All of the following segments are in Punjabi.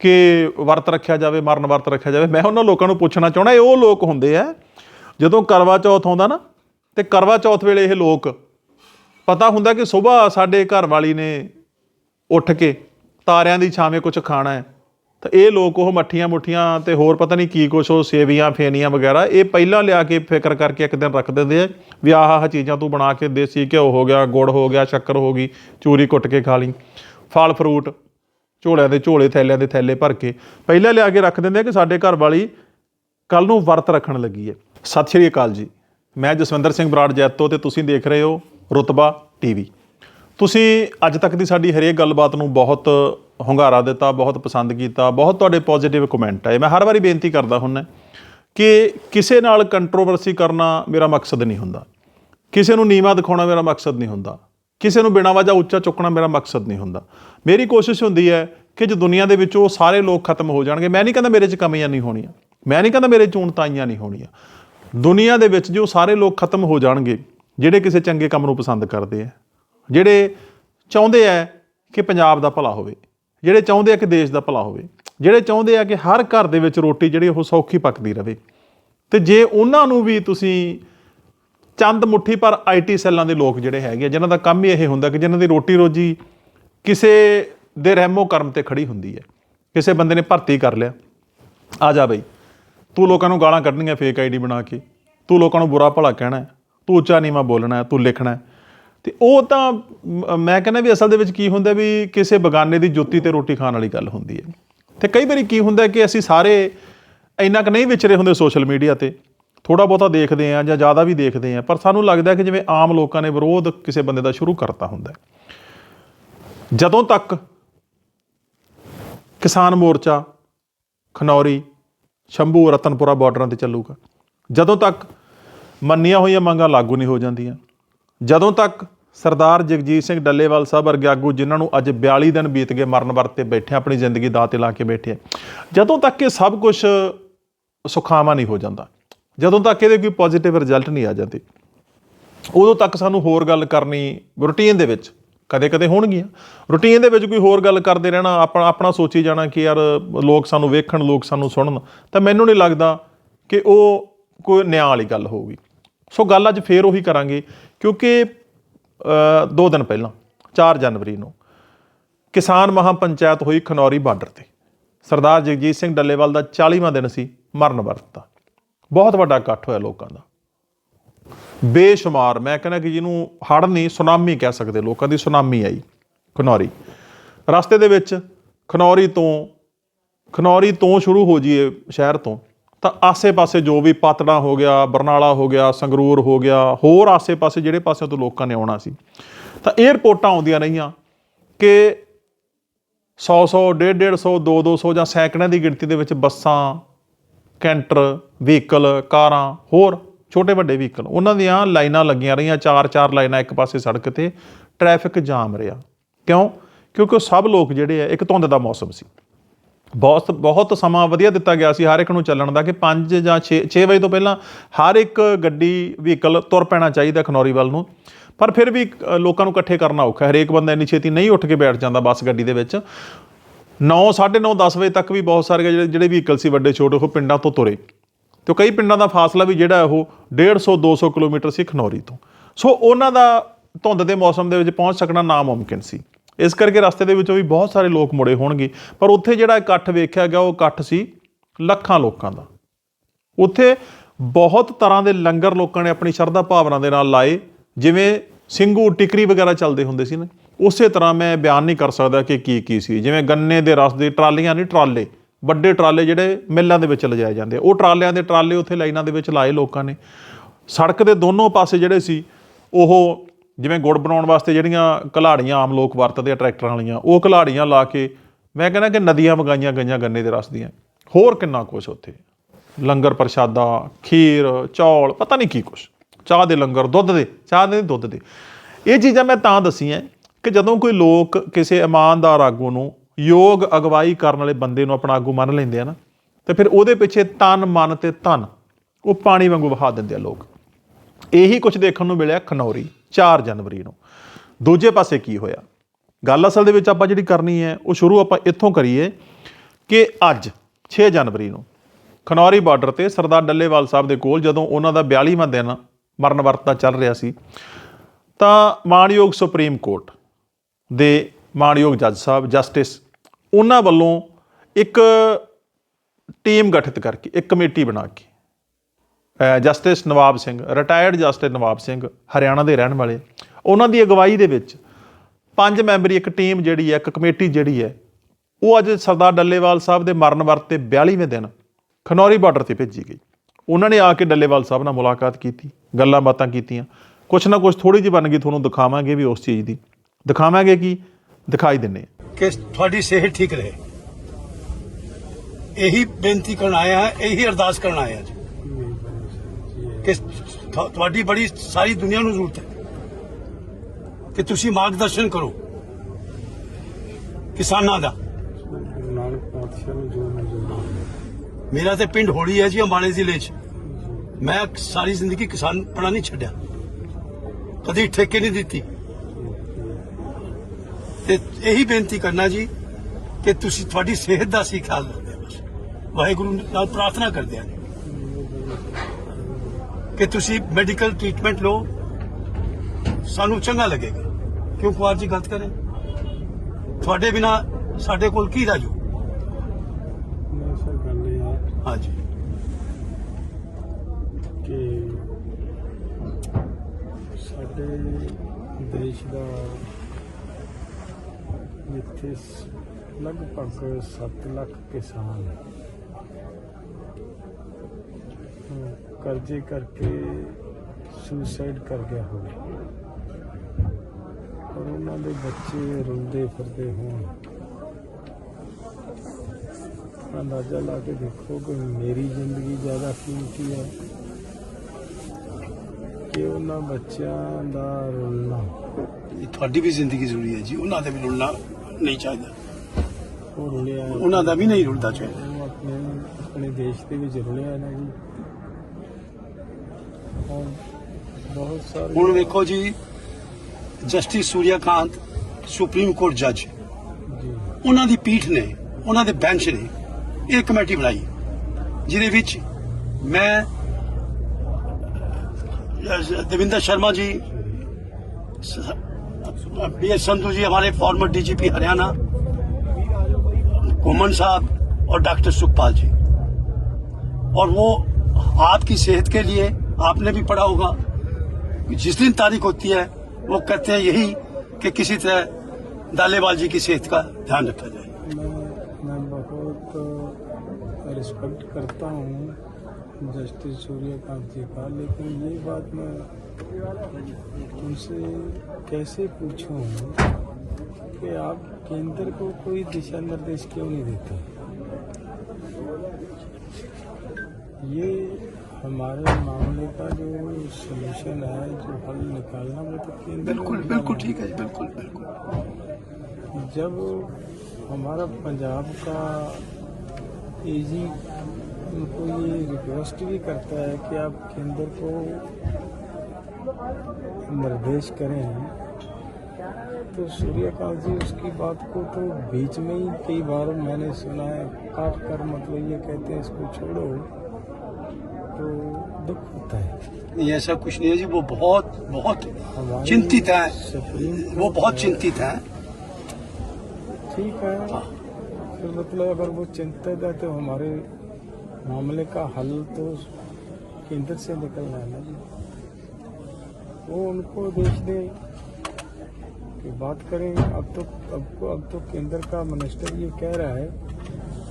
ਕਿ ਵਰਤ ਰੱਖਿਆ ਜਾਵੇ, ਮਰਨ ਵਰਤ ਰੱਖਿਆ ਜਾਵੇ। ਮੈਂ ਉਹਨਾਂ ਲੋਕਾਂ ਨੂੰ ਪੁੱਛਣਾ ਚਾਹਣਾ ਇਹ ਉਹ ਲੋਕ ਹੁੰਦੇ ਆ, ਜਦੋਂ ਕਰਵਾ ਚੌਥ ਆਉਂਦਾ ਨਾ, ਤੇ ਕਰਵਾ ਚੌਥ ਵੇਲੇ ਇਹ ਲੋਕ, ਪਤਾ ਹੁੰਦਾ ਕਿ ਸਵੇਰ ਸਾਡੇ ਘਰ ਵਾਲੀ ਨੇ ਉੱਠ ਕੇ ਤਾਰਿਆਂ ਦੀ ਛਾਵੇਂ ਕੁਝ ਖਾਣਾ ਹੈ, ਤਾਂ ਇਹ ਲੋਕ ਉਹ ਮੱਠੀਆਂ ਮੁੱਠੀਆਂ ਤੇ ਹੋਰ ਪਤਾ ਨਹੀਂ ਕੀ ਕੁਛ, ਉਹ ਸੇਵੀਆਂ, ਫੇਨੀਆਂ ਵਗੈਰਾ, ਇਹ ਪਹਿਲਾਂ ਲਿਆ ਕੇ ਫਿਕਰ ਕਰਕੇ ਇੱਕ ਦਿਨ ਰੱਖ ਦਿੰਦੇ ਆ, ਵੀ ਆਹ ਆਹ ਚੀਜ਼ਾਂ ਤੂੰ ਬਣਾ ਕੇ ਦੇਸੀ ਘਿਓ ਹੋ ਗਿਆ, ਗੁੜ ਹੋ ਗਿਆ, ਸ਼ੱਕਰ ਹੋ ਗਈ, ਚੂਰੀ ਕੁੱਟ ਕੇ ਖਾ ਲਈ, ਫਲ ਫਰੂਟ। ਝੋਲਿਆਂ ਦੇ ਝੋਲੇ, ਥੈਲਿਆਂ ਦੇ ਥੈਲੇ ਭਰ ਕੇ ਪਹਿਲਾਂ ਲਿਆ ਕੇ ਰੱਖ ਦਿੰਦੇ ਆ ਕਿ ਸਾਡੇ ਘਰ ਵਾਲੀ ਕੱਲ ਨੂੰ ਵਰਤ ਰੱਖਣ ਲੱਗੀ ਹੈ। ਸਤਿ ਸ਼੍ਰੀ ਅਕਾਲ ਜੀ। ਮੈਂ ਜਸਵਿੰਦਰ ਸਿੰਘ ਬਰਾੜ ਜੈਤੋ ਤੇ ਤੁਸੀਂ ਦੇਖ ਰਹੇ ਹੋ ਰੁਤਬਾ ਟੀਵੀ। ਤੁਸੀਂ ਅੱਜ ਤੱਕ ਦੀ ਸਾਡੀ ਹਰੇਕ ਗੱਲਬਾਤ ਨੂੰ ਬਹੁਤ ਹੁੰਗਾਰਾ ਦਿੱਤਾ, ਬਹੁਤ ਪਸੰਦ ਕੀਤਾ, ਬਹੁਤ ਤੁਹਾਡੇ ਪੋਜ਼ਿਟਿਵ ਕਮੈਂਟ ਆਏ। ਮੈਂ ਹਰ ਵਾਰੀ ਬੇਨਤੀ ਕਰਦਾ ਹੁੰਨਾ ਕਿ ਕਿਸੇ ਨਾਲ ਕੰਟਰੋਵਰਸੀ ਕਰਨਾ ਮੇਰਾ ਮਕਸਦ ਨਹੀਂ ਹੁੰਦਾ। ਕਿਸੇ ਨੂੰ ਨੀਵਾ ਦਿਖਾਉਣਾ ਮੇਰਾ ਮਕਸਦ ਨਹੀਂ ਹੁੰਦਾ। ਕਿਸੇ ਨੂੰ ਬਿਨਾਂ ਵਜ੍ਹਾ ਉੱਚਾ ਚੁੱਕਣਾ ਮੇਰਾ ਮਕਸਦ ਨਹੀਂ ਹੁੰਦਾ। ਮੇਰੀ ਕੋਸ਼ਿਸ਼ ਹੁੰਦੀ ਹੈ ਕਿ ਜੇ ਦੁਨੀਆ ਦੇ ਵਿੱਚ ਉਹ ਸਾਰੇ ਲੋਕ ਖਤਮ ਹੋ ਜਾਣਗੇ। ਮੈਂ ਨਹੀਂ ਕਹਿੰਦਾ ਮੇਰੇ 'ਚ ਕਮੀਆਂ ਨਹੀਂ ਹੋਣੀਆਂ। ਮੈਂ ਨਹੀਂ ਕਹਿੰਦਾ ਮੇਰੇ 'ਚ ਊਣਤਾਈਆਂ ਨਹੀਂ ਹੋਣੀਆਂ। ਦੁਨੀਆ ਦੇ ਵਿੱਚ ਜੋ ਸਾਰੇ ਲੋਕ ਖਤਮ ਹੋ ਜਾਣਗੇ ਜਿਹੜੇ ਕਿਸੇ ਚੰਗੇ ਕੰਮ ਨੂੰ ਪਸੰਦ ਕਰਦੇ ਆ ਜਿਹੜੇ ਚਾਹੁੰਦੇ ਆ ਕਿ ਪੰਜਾਬ ਦਾ ਭਲਾ ਹੋਵੇ ਜਿਹੜੇ ਚਾਹੁੰਦੇ ਆ ਕਿ ਦੇਸ਼ ਦਾ ਭਲਾ ਹੋਵੇ ਜਿਹੜੇ ਚਾਹੁੰਦੇ ਆ ਕਿ ਹਰ ਘਰ ਦੇ ਵਿੱਚ ਰੋਟੀ ਜਿਹੜੀ ਉਹ ਸੌਖੀ ਪੱਕਦੀ ਰਹੇ ਤੇ ਜੇ ਉਹਨਾਂ ਨੂੰ ਵੀ ਤੁਸੀਂ ਚੰਦ ਮੁੱਠੀ ਪਰ ਆਈਟੀ ਸੈੱਲਾਂ ਦੇ ਲੋਕ ਜਿਹੜੇ ਹੈਗੇ ਆ, ਜਿਨ੍ਹਾਂ ਦਾ ਕੰਮ ਹੀ ਇਹ ਹੁੰਦਾ ਕਿ ਜਿਨ੍ਹਾਂ ਦੀ ਰੋਟੀ ਰੋਜੀ ਕਿਸੇ ਦੇ ਰਹਿਮੋ ਕਰਮ ਤੇ ਖੜੀ ਹੁੰਦੀ ਹੈ। ਕਿਸੇ ਬੰਦੇ ਨੇ ਭਰਤੀ ਕਰ ਲਿਆ। ਆ ਜਾ ਬਈ। ਤੂੰ ਲੋਕਾਂ ਨੂੰ ਗਾਲਾਂ ਕੱਢਣੀਆਂ ਫੇਕ ਆਈਡੀ ਬਣਾ ਕੇ। ਤੂੰ ਲੋਕਾਂ ਨੂੰ ਬੁਰਾ ਭਲਾ ਕਹਿਣਾ ਤੂੰ ਉੱਚਾ ਨੀਵਾਂ ਬੋਲਣਾ ਤੂੰ ਲਿਖਣਾ ਹੈ। ਤੇ ਉਹ ਤਾਂ ਮ- ਮੈਂ ਕਹਿੰਦਾ ਵੀ ਅਸਲ ਦੇ ਵਿੱਚ ਕੀ ਹੁੰਦਾ ਵੀ ਕਿਸੇ ਬਗਾਨੇ ਦੀ ਜੁੱਤੀ ਤੇ ਰੋਟੀ ਖਾਣ ਵਾਲੀ ਗੱਲ ਹੁੰਦੀ ਹੈ। ਤੇ ਕਈ ਵਾਰੀ ਕੀ ਹੁੰਦਾ ਕਿ ਅਸੀਂ ਸਾਰੇ ਇੰਨਾ ਕੁ ਨਹੀਂ ਵਿਚਰੇ ਹੁੰਦੇ ਸੋਸ਼ਲ ਮੀਡੀਆ ਤੇ। ਥੋੜਾ ਬਹੁਤਾ ਦੇਖਦੇ ਆ ਜਾਂ ਜ਼ਿਆਦਾ ਵੀ ਦੇਖਦੇ ਆ ਪਰ ਸਾਨੂੰ ਲੱਗਦਾ ਕਿ ਜਿਵੇਂ ਆਮ ਲੋਕਾਂ ਨੇ ਵਿਰੋਧ ਕਿਸੇ ਬੰਦੇ ਦਾ ਸ਼ੁਰੂ ਕਰਤਾ ਹੁੰਦਾ ਜਦੋਂ ਤੱਕ ਕਿਸਾਨ ਮੋਰਚਾ, ਖਨੌਰੀ, ਸ਼ੰਭੂ, ਰਤਨਪੁਰਾ ਬਾਰਡਰਾਂ ਤੇ ਚੱਲੂਗਾ। ਜਦੋਂ ਤੱਕ ਮੰਨੀਆਂ ਹੋਈਆਂ ਮੰਗਾਂ ਲਾਗੂ ਨਹੀਂ ਹੋ ਜਾਂਦੀਆਂ, ਜਦੋਂ ਤੱਕ ਸਰਦਾਰ ਜਗਜੀਤ ਸਿੰਘ ਡੱਲੇਵਾਲ ਸਾਹਿਬ ਵਰਗੇ ਆਗੂ ਜਿਨ੍ਹਾਂ ਨੂੰ ਅੱਜ 42 ਦਿਨ ਬੀਤ ਗਏ ਮਰਨ ਵਰਤੇ ਬੈਠੇ, ਆਪਣੀ ਜ਼ਿੰਦਗੀ ਦਾਅ ਤੇ ਲਾ ਕੇ ਬੈਠੇ ਆ, ਜਦੋਂ ਤੱਕ ਇਹ ਸਭ ਕੁਝ ਸੁਖਾਵਾਂ ਨਹੀਂ ਹੋ ਜਾਂਦਾ, ਜਦੋਂ ਤੱਕ ਇਹਦੇ ਕੋਈ ਪੋਜ਼ਿਟਿਵ ਰਿਜ਼ਲਟ ਨਹੀਂ ਆ ਜਾਂਦੇ, ਉਦੋਂ ਤੱਕ ਸਾਨੂੰ ਹੋਰ ਗੱਲ ਕਰਨੀ ਰੂਟੀਨ ਦੇ ਵਿੱਚ ਕਦੇ ਕਦੇ ਹੋਣਗੀਆਂ। ਰੂਟੀਨ ਦੇ ਵਿੱਚ ਕੋਈ ਹੋਰ ਗੱਲ ਕਰਦੇ ਰਹਿਣਾ, ਆਪਣਾ ਆਪਣਾ ਸੋਚੀ ਜਾਣਾ ਕਿ ਯਾਰ ਲੋਕ ਸਾਨੂੰ ਵੇਖਣ, ਲੋਕ ਸਾਨੂੰ ਸੁਣਨ, ਤਾਂ ਮੈਨੂੰ ਨਹੀਂ ਲੱਗਦਾ ਕਿ ਉਹ ਕੋਈ ਨਿਆਂ ਵਾਲੀ ਗੱਲ ਹੋਊਗੀ। ਸੋ ਗੱਲ ਅੱਜ ਫੇਰ ਉਹੀ ਕਰਾਂਗੇ, ਕਿਉਂਕਿ ਦੋ ਦਿਨ ਪਹਿਲਾਂ 4 ਜਨਵਰੀ ਨੂੰ, ਕਿਸਾਨ ਮਹਾਪੰਚਾਇਤ ਹੋਈ ਖਨੌਰੀ ਬਾਰਡਰ ਤੇ। ਸਰਦਾਰ ਜਗਜੀਤ ਸਿੰਘ ਡੱਲੇਵਾਲ ਦਾ 40ਵਾਂ ਦਿਨ ਸੀ ਮਰਨ ਵਰਤ ਦਾ। ਬਹੁਤ ਵੱਡਾ ਇਕੱਠ ਹੋਇਆ ਲੋਕਾਂ ਦਾ। ਬੇਸ਼ੁਮਾਰ, ਮੈਂ ਕਹਿੰਦਾ ਕਿ ਜਿਹਨੂੰ ਹੜ ਨਹੀਂ, ਸੁਨਾਮੀ ਕਹਿ ਸਕਦੇ ਲੋਕਾਂ ਦੀ ਸੁਨਾਮੀ ਆਈ, ਖਨੌਰੀ। ਰਸਤੇ ਦੇ ਵਿੱਚ ਖਨੌਰੀ ਤੋਂ ਖਨੌਰੀ ਤੋਂ ਸ਼ੁਰੂ ਹੋ ਜੀਏ ਸ਼ਹਿਰ ਤੋਂ, ਤਾਂ ਆਸੇ-ਪਾਸੇ ਜੋ ਵੀ ਪਾਤੜਾ ਹੋ ਗਿਆ, ਬਰਨਾਲਾ ਹੋ ਗਿਆ, ਸੰਗਰੂਰ ਹੋ ਗਿਆ, ਹੋਰ ਆਸੇ-ਪਾਸੇ ਜਿਹੜੇ ਪਾਸੇ ਤੋਂ ਲੋਕਾਂ ਨੇ ਆਉਣਾ ਸੀ, ਤਾਂ ਇਹ ਆਉਂਦੀਆਂ ਰਹੀਆਂ ਕਿ 100 100 150 150 2 200 ਜਾਂ ਸੈਂਕੜਿਆਂ ਦੀ ਗਿਣਤੀ ਦੇ ਵਿੱਚ ਬੱਸਾਂ, ਕੈਂਟਰ, ਵਹੀਕਲ, ਕਾਰਾਂ, ਹੋਰ ਛੋਟੇ ਵੱਡੇ ਵਹੀਕਲ ਉਹਨਾਂ ਦੀਆਂ ਲਾਈਨਾਂ ਲੱਗੀਆਂ ਰਹੀਆਂ, ਚਾਰ ਚਾਰ ਲਾਈਨਾਂ ਇੱਕ ਪਾਸੇ ਸੜਕ ਤੇ। ਟ੍ਰੈਫਿਕ ਜਾਮ ਰਿਹਾ। ਕਿਉਂ? ਕਿਉਂਕਿ ਉਹ ਸਭ ਲੋਕ ਜਿਹੜੇ ਆ, ਇੱਕ ਧੁੰਦ ਦਾ ਮੌਸਮ ਸੀ। ਬਹੁਤ ਬਹੁਤ ਸਮਾਂ ਵਧੀਆ ਦਿੱਤਾ ਗਿਆ ਸੀ ਹਰ ਇੱਕ ਨੂੰ ਚੱਲਣ ਦਾ ਕਿ 5 ਜਾਂ 6 6 ਵਜੇ ਤੋਂ ਪਹਿਲਾਂ ਹਰ ਇੱਕ ਗੱਡੀ ਵਹੀਕਲ ਤੁਰ ਪੈਣਾ ਚਾਹੀਦਾ ਖਨੌਰੀ ਵੱਲ ਨੂੰ। ਪਰ ਫਿਰ ਵੀ ਲੋਕਾਂ ਨੂੰ ਇਕੱਠੇ ਕਰਨਾ ਔਖਾ ਹਰੇਕ ਬੰਦਾ ਇੰਨੀ ਛੇਤੀ ਨਹੀਂ ਉੱਠ ਕੇ ਬੈਠ ਜਾਂਦਾ ਬੱਸ ਗੱਡੀ ਦੇ ਵਿੱਚ। 9 9:30 10 ਵਜੇ ਤੱਕ ਵੀ ਬਹੁਤ ਸਾਰੇ ਜਿਹੜੇ ਜਿਹੜੇ ਵਹੀਕਲ ਸੀ ਵੱਡੇ, ਛੋਟੇ, ਉਹ ਪਿੰਡਾਂ ਤੋਂ ਤੁਰੇ। ਤੇ ਕਈ ਪਿੰਡਾਂ ਦਾ ਫਾਸਲਾ ਵੀ ਜਿਹੜਾ ਉਹ 150 200 ਕਿਲੋਮੀਟਰ ਸੀ ਖਨੌਰੀ ਤੋਂ। ਸੋ ਉਹਨਾਂ ਦਾ ਧੁੰਦ ਦੇ ਮੌਸਮ ਦੇ ਵਿੱਚ ਪਹੁੰਚ ਸਕਣਾ ਨਾਮੁਮਕਿਨ ਸੀ। ਇਸ ਕਰਕੇ ਰਸਤੇ ਦੇ ਵਿੱਚੋਂ ਵੀ ਬਹੁਤ ਸਾਰੇ ਲੋਕ ਮੁੜੇ ਹੋਣਗੇ। ਪਰ ਉੱਥੇ ਜਿਹੜਾ ਇਕੱਠ ਵੇਖਿਆ ਗਿਆ, ਉਹ ਇਕੱਠ ਸੀ ਲੱਖਾਂ ਲੋਕਾਂ ਦਾ। ਉੱਥੇ ਬਹੁਤ ਤਰ੍ਹਾਂ ਦੇ ਲੰਗਰ ਲੋਕਾਂ ਨੇ ਆਪਣੀ ਸ਼ਰਧਾ ਭਾਵਨਾ ਦੇ ਨਾਲ ਲਾਏ। ਜਿਵੇਂ ਸਿੰਘੂ, ਟਿਕਰੀ ਵਗੈਰਾ ਚੱਲਦੇ ਹੁੰਦੇ ਸੀ ਨਾ। ਉਸੇ ਤਰ੍ਹਾਂ ਮੈਂ ਬਿਆਨ ਨਹੀਂ ਕਰ ਸਕਦਾ ਕਿ ਕੀ ਕੀ ਸੀ। ਜਿਵੇਂ ਗੰਨੇ ਦੇ ਰਸ ਦੇ ਟਰਾਲੀਆਂ ਨਹੀਂ ਟਰਾਲੇ। ਵੱਡੇ ਟਰਾਲੇ ਜਿਹੜੇ ਮਿੱਲਾਂ ਦੇ ਵਿੱਚ ਲਿਜਾਏ ਜਾਂਦੇ ਆ। ਉਹ ਟਰਾਲਿਆਂ ਦੇ ਟਰਾਲੇ ਉੱਥੇ ਲਾਈਨਾਂ ਦੇ ਵਿੱਚ ਲਾਏ ਲੋਕਾਂ ਨੇ। ਸੜਕ ਦੇ ਦੋਨੋਂ ਪਾਸੇ ਜਿਹੜੇ ਸੀ, ਉਹ ਜਿਵੇਂ ਗੁੜ ਬਣਾਉਣ ਵਾਸਤੇ ਜਿਹੜੀਆਂ ਕਲਾੜੀਆਂ ਆਮ ਲੋਕ ਵਰਤਦੇ ਆ ਟਰੈਕਟਰਾਂ ਵਾਲੀਆਂ, ਉਹ ਕਲਾੜੀਆਂ ਲਾ ਕੇ ਮੈਂ ਕਹਿੰਦਾ ਕਿ ਨਦੀਆਂ ਵਗਾਈਆਂ ਗਈਆਂ ਗੰਨੇ ਦੇ ਰਸ ਦੀਆਂ। ਹੋਰ ਕਿੰਨਾ ਕੁਛ ਉੱਥੇ? ਲੰਗਰ ਪ੍ਰਸ਼ਾਦਾ, ਖੀਰ, ਚੌਲ, ਪਤਾ ਨਹੀਂ ਕੀ ਕੁਛ। ਚਾਹ ਦੇ ਲੰਗਰ, ਦੁੱਧ ਦੇ, ਚਾਹ ਦੇ ਦੁੱਧ ਦੇ। ਇਹ ਚੀਜ਼ਾਂ ਮੈਂ ਤਾਂ ਦਸੀਆਂ ਕਿ ਜਦੋਂ ਕੋਈ ਲੋਕ ਕਿਸੇ ਇਮਾਨਦਾਰ ਆਗੂ ਨੂੰ ਯੋਗ ਅਗਵਾਈ ਕਰਨ ਵਾਲੇ ਬੰਦੇ ਨੂੰ ਆਪਣਾ ਆਗੂ ਮੰਨ ਲੈਂਦੇ ਆ ਨਾ, ਤੇ ਫਿਰ ਉਹਦੇ ਪਿੱਛੇ ਤਨ, ਮਨ ਤੇ ਧਨ, ਉਹ ਪਾਣੀ ਵਾਂਗੂ ਵਹਾ ਦਿੰਦੇ ਆ ਲੋਕ। ਇਹੀ ਕੁਝ ਦੇਖਣ ਨੂੰ ਮਿਲਿਆ ਖਨੌਰੀ 4 ਜਨਵਰੀ ਨੂੰ। ਦੂਜੇ ਪਾਸੇ ਕੀ ਹੋਇਆ? ਗੱਲ ਅਸਲ ਦੇ ਵਿੱਚ ਆਪਾਂ ਜਿਹੜੀ ਕਰਨੀ ਹੈ, ਉਹ ਸ਼ੁਰੂ ਆਪਾਂ ਇੱਥੋਂ ਕਰੀਏ ਕਿ ਅੱਜ 6 ਜਨਵਰੀ ਨੂੰ, ਖਨੌਰੀ ਬਾਰਡਰ ਤੇ ਸਰਦਾਰ ਡੱਲੇਵਾਲ ਸਾਹਿਬ ਦੇ ਕੋਲ ਜਦੋਂ ਉਹਨਾਂ ਦਾ 42ਵਾਂ ਦਿਨ ਮਰਨ ਵਰਤ ਦਾ ਚੱਲ ਰਿਹਾ ਸੀ, ਤਾਂ ਮਾਣਯੋਗ ਸੁਪਰੀਮ ਕੋਰਟ ਦੇ ਮਾਣਯੋਗ ਜੱਜ ਸਾਹਿਬ, ਜਸਟਿਸ ਉਹਨਾਂ ਵੱਲੋਂ ਇੱਕ ਟੀਮ ਗਠਿਤ ਕਰਕੇ, ਇੱਕ ਕਮੇਟੀ ਬਣਾ ਕੇ justice Nawab Singh retired justice Nawab Singh Haryana ਦੇ ਰਹਿਣ ਵਾਲੇ, ਉਹਨਾਂ ਦੀ ਅਗਵਾਈ ਦੇ ਵਿੱਚ ਪੰਜ ਮੈਂਬਰੀ ਇੱਕ ਟੀਮ ਜਿਹੜੀ ਹੈ, ਇੱਕ ਕਮੇਟੀ ਜਿਹੜੀ ਹੈ, ਉਹ ਅੱਜ ਸਰਦਾਰ ਡੱਲੇਵਾਲ ਸਾਹਿਬ ਦੇ ਮਰਨ ਵਰਤ ਤੇ 42ਵੇਂ ਦਿਨ ਖਨੌਰੀ ਬਾਰਡਰ ਤੇ ਭੇਜੀ ਗਈ। ਉਹਨਾਂ ਨੇ ਆ ਕੇ ਡੱਲੇਵਾਲ ਸਾਹਿਬ ਨਾਲ ਮੁਲਾਕਾਤ ਕੀਤੀ, ਗੱਲਾਂ ਬਾਤਾਂ ਕੀਤੀਆਂ। ਕੁਛ ਨਾ ਕੁਛ ਥੋੜੀ ਜਿਹੀ ਬਣ ਗਈ, ਤੁਹਾਨੂੰ ਦਿਖਾਵਾਂਗੇ ਵੀ ਉਸ ਚੀਜ਼ ਦੀ। ਦਿਖਾਵਾਂਗੇ ਕੀ? ਦਿਖਾਈ ਦਿੰਨੇ ਕਿ ਤੁਹਾਡੀ ਸਿਹਤ ਠੀਕ ਰਹੇ। ਇਹੀ ਬੇਨਤੀ ਕਰਨ ਆਇਆ ਹਾਂ, ਇਹੀ ਅਰਦਾਸ ਕਰਨ ਆਇਆ ਜੀ। ਕਿ ਤੁਹਾਡੀ ਬੜੀ ਸਾਰੀ ਦੁਨੀਆ ਨੂੰ ਜ਼ਰੂਰਤ ਹੈ। ਕਿ ਤੁਸੀਂ ਮਾਰਗਦਰਸ਼ਨ ਕਰੋ। ਕਿਸਾਨਾਂ ਦਾ। ਮੇਰਾ ਤੇ ਪਿੰਡ ਹੋਲੀ ਹੈ ਜੀ, ਅੰਬਾਲੇ ਜ਼ਿਲ੍ਹੇ 'ਚ। ਮੈਂ ਸਾਰੀ ਜ਼ਿੰਦਗੀ ਕਿਸਾਨ ਪਣਾ ਨਹੀਂ ਛੱਡਿਆ। ਕਦੀ ਠੇਕੇ ਨਹੀਂ ਦਿੱਤੀ। ਤੇ ਇਹੀ ਬੇਨਤੀ ਕਰਨਾ ਜੀ ਕਿ ਤੁਸੀਂ ਤੁਹਾਡੀ ਸਿਹਤ ਦਾ ਸੀ ਖਿਆਲ ਰੱਖਦੇ ਬਸ। ਵਾਹਿਗੁਰੂ ਨਾਲ ਪ੍ਰਾਰਥਨਾ ਕਰਦੇ ਹਾਂ ਕਿ ਤੁਸੀਂ ਮੈਡੀਕਲ ਟ੍ਰੀਟਮੈਂਟ ਲਓ, ਸਾਨੂੰ ਚੰਗਾ ਲੱਗੇਗਾ। ਕਿਉਂ ਕੁਮਾਰ ਜੀ ਗਲਤ ਕਰੇ ਤੁਹਾਡੇ ਬਿਨਾ ਸਾਡੇ ਕੋਲ ਕੀ ਰਾਜੂ ਹਾਂਜੀ। ਕਿ ਸਾਡੇ ਦੇਸ਼ ਦਾ ਜਿੱਥੇ ਲਗਭਗ 7 ਲੱਖ ਕਿਸਾਨ ਕਰਜ਼ੇ ਕਰਕੇ ਸੁਸਾਈਡ ਕਰ ਗਿਆ ਹੋਵੇ। ਔਰ ਉਹਨਾਂ ਦੇ ਬੱਚੇ ਰੁਲਦੇ ਫਿਰਦੇ ਹੋਣ। ਅੰਦਾਜ਼ਾ ਲਾ ਕੇ ਦੇਖੋ ਕਿ ਮੇਰੀ ਜ਼ਿੰਦਗੀ ਜ਼ਿਆਦਾ ਕੀਮਤੀ ਹੈ। ਕਿ ਉਹਨਾਂ ਬੱਚਿਆਂ ਦਾ ਰੁਲਣਾ। ਤੁਹਾਡੀ ਵੀ ਜ਼ਿੰਦਗੀ ਜ਼ਰੂਰੀ ਹੈ ਜੀ, ਉਹਨਾਂ ਦਾ ਵੀ ਰੁਲਣਾ। ਨਹੀਂ ਚਾਹੀਦਾ। ਉਹਨਾਂ ਦਾ ਵੀ ਨਹੀਂ ਰੁਲਦਾ ਚਾਹੀਦਾ। ਆਪਣੇ ਦੇਸ਼ ਦੇ ਵਿੱਚ ਰੁਲਿਆ ਹੈ ਨਾ ਜੀ। ਹੁਣ ਵੇਖੋ ਜੀ ਜਸਟਿਸ ਸੂਰਿਆਕਾਂਤ ਸੁਪਰੀਮ ਕੋਰਟ ਜੱਜ। ਉਹਨਾਂ ਦੀ ਪੀਠ ਨੇ ਉਹਨਾਂ ਦੇ ਬੈਂਚ ਨੇ ਇਹ ਕਮੇਟੀ ਬਣਾਈ ਜਿਹਦੇ ਵਿੱਚ ਮੈਂ ਦੇਵਿੰਦਰ ਸ਼ਰਮਾ ਜੀ बी एस संधु जी, हमारे फॉर्मर डीजीपी हरियाणा, घुमन साहब और डॉक्टर सुखपाल जी। और वो आपकी सेहत के लिए, आपने भी पढ़ा होगा जिस दिन तारीख होती है, वो कहते हैं यही कि किसी तरह दालेवाल जी की सेहत का ध्यान रखा जाए। मैं बहुत रिस्पेक्ट करता हूँ जस्टिस सूर्यकांत जी का, लेकिन ये बात मैं उनसे कैसे पूछूँ कि आप केंद्र को कोई दिशा निर्देश क्यों नहीं देते? ये हमारे मामले का जो सोल्यूशन है जो हल निकालना वो तो केंद्र बिल्कुल बिल्कुल ठीक है बिल्कुल बिल्कुल। जब हमारा पंजाब का एजी उनको ये रिक्वेस्ट भी करता है कि आप केंद्र को निर्देश करें तो सूर्यकांत जी उसकी बात को तो बीच में ही कई बार मैंने सुना है। काट कर मतलब ये कहते हैं इसको छोड़ो। तो दुख होता है। नहीं ऐसा कुछ नहीं है जी। वो बहुत बहुत चिंतित है। वो बहुत चिंतित है। ठीक है। फिर मतलब अगर वो चिंतित है तो हमारे मामले का हल तो केंद्र से निकलना है ना जी। वो उनको देश दे कि बात करें, अब तो अब को, अब तो केंद्र का मिनिस्टर ये कह रहा है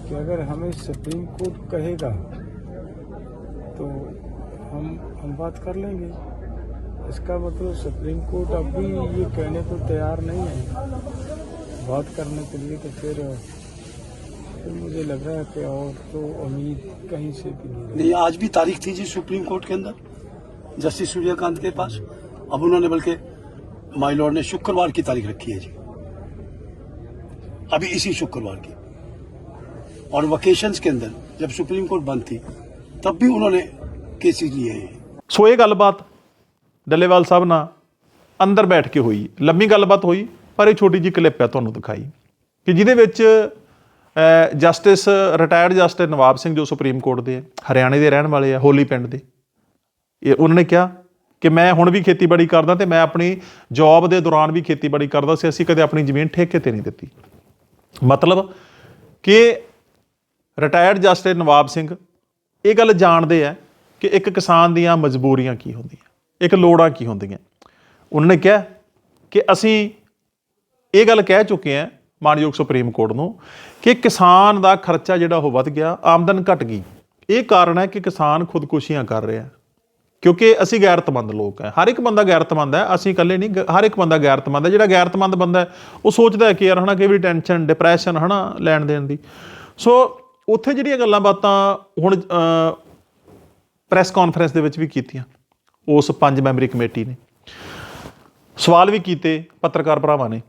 कि अगर हमें सुप्रीम कोर्ट कहेगा तो हम हम बात कर लेंगे। इसका मतलब सुप्रीम कोर्ट अब भी ये कहने को तैयार नहीं है। बात करने के लिए तो फिर फिर मुझे लग रहा है कि और तो उम्मीद कहीं से भी नहीं नहीं, आज भी तारीख थी जी सुप्रीम कोर्ट के अंदर, जस्टिस सूर्यकांत के पास। अब उन्होंने बल्कि माई लॉर्ड ने शुक्रवार की तारीख रखी है जी अभी इसी शुक्रवार की और वकेशंस के अंदर जब सुप्रीम कोर्ट बंद थी तब भी उन्होंने केसेस लिए हैं ਸੋ ਇਹ ਗੱਲਬਾਤ ਡੱਲੇਵਾਲ ਸਾਹਿਬ ਨਾਲ ਅੰਦਰ ਬੈਠ ਕੇ ਹੋਈ ਲੰਮੀ ਗੱਲਬਾਤ ਹੋਈ ਪਰ ਇਹ ਛੋਟੀ ਜਿਹੀ ਕਲਿੱਪ ਹੈ ਤੁਹਾਨੂੰ ਦਿਖਾਈ ਕਿ ਜਿਹਦੇ ਵਿੱਚ justice retired justice Nawab Singh ਜੋ ਸੁਪਰੀਮ ਕੋਰਟ ਦੇ ਹੈ ਹਰਿਆਣੇ ਦੇ ਰਹਿਣ ਵਾਲੇ ਆ ਹੋਲੀ ਪਿੰਡ ਦੇ ਇਹ ਉਹਨਾਂ ਨੇ ਕਿਹਾ ਕਿ ਮੈਂ ਹੁਣ ਵੀ ਖੇਤੀਬਾੜੀ ਕਰਦਾ ਤੇ ਮੈਂ ਆਪਣੀ ਜੌਬ ਦੇ ਦੌਰਾਨ ਵੀ ਖੇਤੀਬਾੜੀ ਕਰਦਾ ਸੀ, ਅਸੀਂ ਕਦੇ ਆਪਣੀ ਜ਼ਮੀਨ ਠੇਕੇ ਤੇ ਨਹੀਂ ਦਿੱਤੀ। ਮਤਲਬ ਕਿ ਰਿਟਾਇਰਡ ਜਸਟਿਸ ਨਵਾਬ ਸਿੰਘ, ਇਹ ਗੱਲ ਜਾਣਦੇ ਆ ਕਿ ਇੱਕ ਕਿਸਾਨ ਦੀਆਂ ਮਜਬੂਰੀਆਂ ਕੀ ਹੁੰਦੀਆਂ, ਇੱਕ ਲੋੜਾਂ ਕੀ ਹੁੰਦੀਆਂ। ਉਹਨਾਂ ਨੇ ਕਿਹਾ ਕਿ ਅਸੀਂ ਇਹ ਗੱਲ ਕਹਿ ਚੁੱਕੇ ਆ ਮਾਨਯੋਗ ਸੁਪਰੀਮ ਕੋਰਟ ਨੂੰ ਕਿ ਕਿਸਾਨ ਦਾ ਖਰਚਾ ਜਿਹੜਾ ਉਹ ਵੱਧ ਗਿਆ, ਆਮਦਨ ਘਟ ਗਈ। ਇਹ ਕਾਰਨ ਹੈ ਕਿ ਕਿਸਾਨ ਖੁਦਕੁਸ਼ੀਆਂ ਕਰ ਰਿਹਾ। ਕਿਉਂਕਿ ਅਸੀਂ ਗੈਰਤਮੰਦ ਲੋਕ ਹੈ ਹਰ ਇੱਕ ਬੰਦਾ ਗੈਰਤਮੰਦ ਹੈ ਅਸੀਂ ਇਕੱਲੇ ਨਹੀਂ, ਗ- ਹਰ ਇੱਕ ਬੰਦਾ ਗੈਰਤਮੰਦ ਹੈ ਜਿਹੜਾ ਗੈਰਤਮੰਦ ਬੰਦਾ ਹੈ, ਉਹ ਸੋਚਦਾ ਹੈ ਕਿ ਯਾਰ ਹਨਾ, ਕਿ ਵੀ ਟੈਨਸ਼ਨ ਡਿਪਰੈਸ਼ਨ ਹਨਾ, ਲੈਣ ਦੇਣ ਦੀ। ਸੋ ਉੱਥੇ ਜਿਹੜੀਆਂ ਗੱਲਾਂ ਬਾਤਾਂ ਹੁਣ ਪ੍ਰੈਸ ਕਾਨਫਰੰਸ ਦੇ ਵਿੱਚ ਵੀ ਕੀਤੀਆਂ, ਉਸ ਪੰਜ ਮੈਂਬਰੀ ਕਮੇਟੀ ਨੇ। ਸਵਾਲ ਵੀ ਕੀਤੇ, ਪੱਤਰਕਾਰ ਭਰਾਵਾਂ ਨੇ।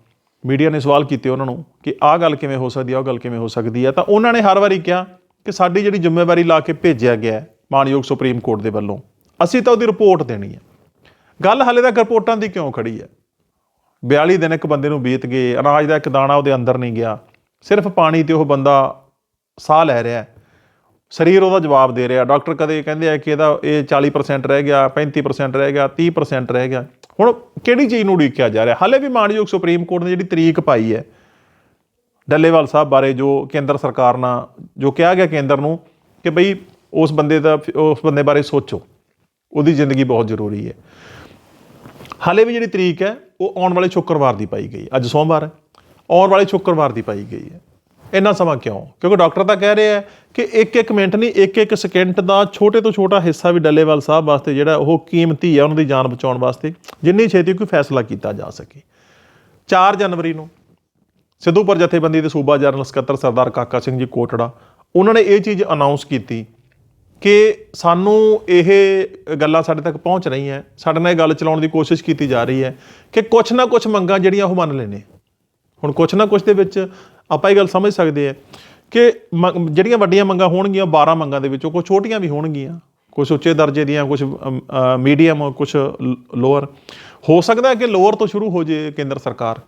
ਮੀਡੀਆ ਨੇ ਸਵਾਲ ਕੀਤੇ ਉਹਨਾਂ ਨੂੰ ਕਿ ਆਹ ਗੱਲ ਕਿਵੇਂ ਹੋ ਸਕਦੀ ਹੈ ਉਹ ਗੱਲ ਕਿਵੇਂ ਹੋ ਸਕਦੀ ਹੈ ਤਾਂ ਉਹਨਾਂ ਨੇ ਹਰ ਵਾਰੀ ਕਿਹਾ ਕਿ ਸਾਡੀ ਜਿਹੜੀ ਜ਼ਿੰਮੇਵਾਰੀ ਲਾ ਕੇ ਭੇਜਿਆ ਗਿਆ ਹੈ ਮਾਨਯੋਗ ਸੁਪਰੀਮ ਕੋਰਟ ਦੇ ਵੱਲੋਂ। ਅਸੀਂ ਤਾਂ ਉਹਦੀ ਰਿਪੋਰਟ ਦੇਣੀ ਹੈ। ਗੱਲ ਹਾਲੇ ਤੱਕ ਰਿਪੋਰਟਾਂ ਦੀ ਕਿਉਂ ਖੜੀ ਹੈ? 42 ਦਿਨ ਇੱਕ ਬੰਦੇ ਨੂੰ ਬੀਤ ਗਏ, ਅਨਾਜ ਦਾ ਇੱਕ ਦਾਣਾ ਉਹਦੇ ਅੰਦਰ ਨਹੀਂ ਗਿਆ। ਸਿਰਫ ਪਾਣੀ ਤੇ ਉਹ ਬੰਦਾ ਸਾਹ ਲੈ ਰਿਹਾ ਹੈ। ਸਰੀਰ ਉਹਦਾ ਜਵਾਬ ਦੇ ਰਿਹਾ। ਡਾਕਟਰ ਕਦੇ ਕਹਿੰਦੇ ਆ ਕਿ ਇਹਦਾ ਇਹ 40% ਰਹਿ ਗਿਆ 35% ਰਹਿ ਗਿਆ 30% ਰਹਿ ਗਿਆ। ਹੁਣ ਕਿਹੜੀ ਚੀਜ਼ ਨੂੰ ਉਡੀਕਿਆ ਜਾ ਰਿਹਾ? ਹਾਲੇ ਵੀ ਮਾਨਯੋਗ ਸੁਪਰੀਮ ਕੋਰਟ ਨੇ ਜਿਹੜੀ ਤਰੀਕ ਪਾਈ ਹੈ, ਡੱਲੇਵਾਲ ਸਾਹਿਬ ਬਾਰੇ ਜੋ ਕੇਂਦਰ ਸਰਕਾਰ ਨਾਲ ਜੋ ਕਿਹਾ ਗਿਆ ਕੇਂਦਰ ਨੂੰ ਕਿ ਭਈ ਉਸ ਬੰਦੇ ਦਾ, ਉਸ ਬੰਦੇ ਬਾਰੇ ਸੋਚੋ। ਉਹਦੀ ਜ਼ਿੰਦਗੀ ਬਹੁਤ ਜ਼ਰੂਰੀ ਹੈ। ਹਾਲੇ ਵੀ ਜਿਹੜੀ ਤਰੀਕ ਹੈ, ਉਹ ਆਉਣ ਵਾਲੇ ਸ਼ੁੱਕਰਵਾਰ ਦੀ ਪਾਈ ਗਈ ਅੱਜ ਸੋਮਵਾਰ ਹੈ, ਆਉਣ ਵਾਲੇ ਸ਼ੁੱਕਰਵਾਰ ਦੀ ਪਾਈ ਗਈ ਹੈ। ਇੰਨਾ ਸਮਾਂ ਕਿਉਂ? ਕਿਉਂਕਿ ਡਾਕਟਰ ਤਾਂ ਕਹਿ ਰਹੇ ਆ ਕਿ ਇੱਕ ਇੱਕ ਮਿੰਟ ਨਹੀਂ ਇੱਕ ਇੱਕ ਸਕਿੰਟ ਦਾ ਛੋਟੇ ਤੋਂ ਛੋਟਾ ਹਿੱਸਾ ਵੀ ਡੱਲੇਵਾਲ ਸਾਹਿਬ ਵਾਸਤੇ ਜਿਹੜਾ ਉਹ ਕੀਮਤੀ ਹੈ, ਉਹਨਾਂ ਦੀ ਜਾਨ ਬਚਾਉਣ ਵਾਸਤੇ ਜਿੰਨੀ ਛੇਤੀ ਕੋਈ ਫੈਸਲਾ ਕੀਤਾ ਜਾ ਸਕੇ। 4 ਜਨਵਰੀ ਨੂੰ ਸਿੱਧੂਪੁਰ ਜਥੇਬੰਦੀ ਦੇ ਸੂਬਾ ਜਨਰਲ ਸਕੱਤਰ ਸਰਦਾਰ ਕਾਕਾ ਸਿੰਘ ਜੀ ਕੋਟੜਾ, ਉਹਨਾਂ ਨੇ ਇਹ ਚੀਜ਼ ਅਨਾਉਂਸ ਕੀਤੀ ਕਿ ਸਾਨੂੰ ਇਹ ਗੱਲਾਂ ਸਾਡੇ ਤੱਕ ਪਹੁੰਚ ਰਹੀਆਂ ਸਾਡੇ ਨਾਲ ਇਹ ਗੱਲ ਚਲਾਉਣ ਦੀ ਕੋਸ਼ਿਸ਼ ਕੀਤੀ ਜਾ ਰਹੀ ਹੈ ਕਿ ਕੁਛ ਨਾ ਕੁਛ ਮੰਗਾਂ ਜਿਹੜੀਆਂ ਉਹ ਮੰਨ ਲੈਣੇ ਹੁਣ ਕੁਛ ਨਾ ਕੁਛ ਦੇ ਵਿੱਚ ਆਪਾਂ ਇਹ ਗੱਲ ਸਮਝ ਸਕਦੇ ਆ ਕਿ ਮ- ਜਿਹੜੀਆਂ ਵੱਡੀਆਂ ਮੰਗਾਂ ਹੋਣਗੀਆਂ 12 ਮੰਗਾਂ ਦੇ ਵਿੱਚੋਂ ਕੁਝ ਛੋਟੀਆਂ ਵੀ ਹੋਣਗੀਆਂ। ਕੁਝ ਉੱਚੇ ਦਰਜੇ ਦੀਆਂ ਕੁਝ ਮੀਡੀਅਮ ਕੁਝ ਲੋਅਰ। ਹੋ ਸਕਦਾ ਹੈ ਕਿ ਲੋਅਰ ਤੋਂ ਸ਼ੁਰੂ ਹੋ ਜੇ ਕੇਂਦਰ ਸਰਕਾਰ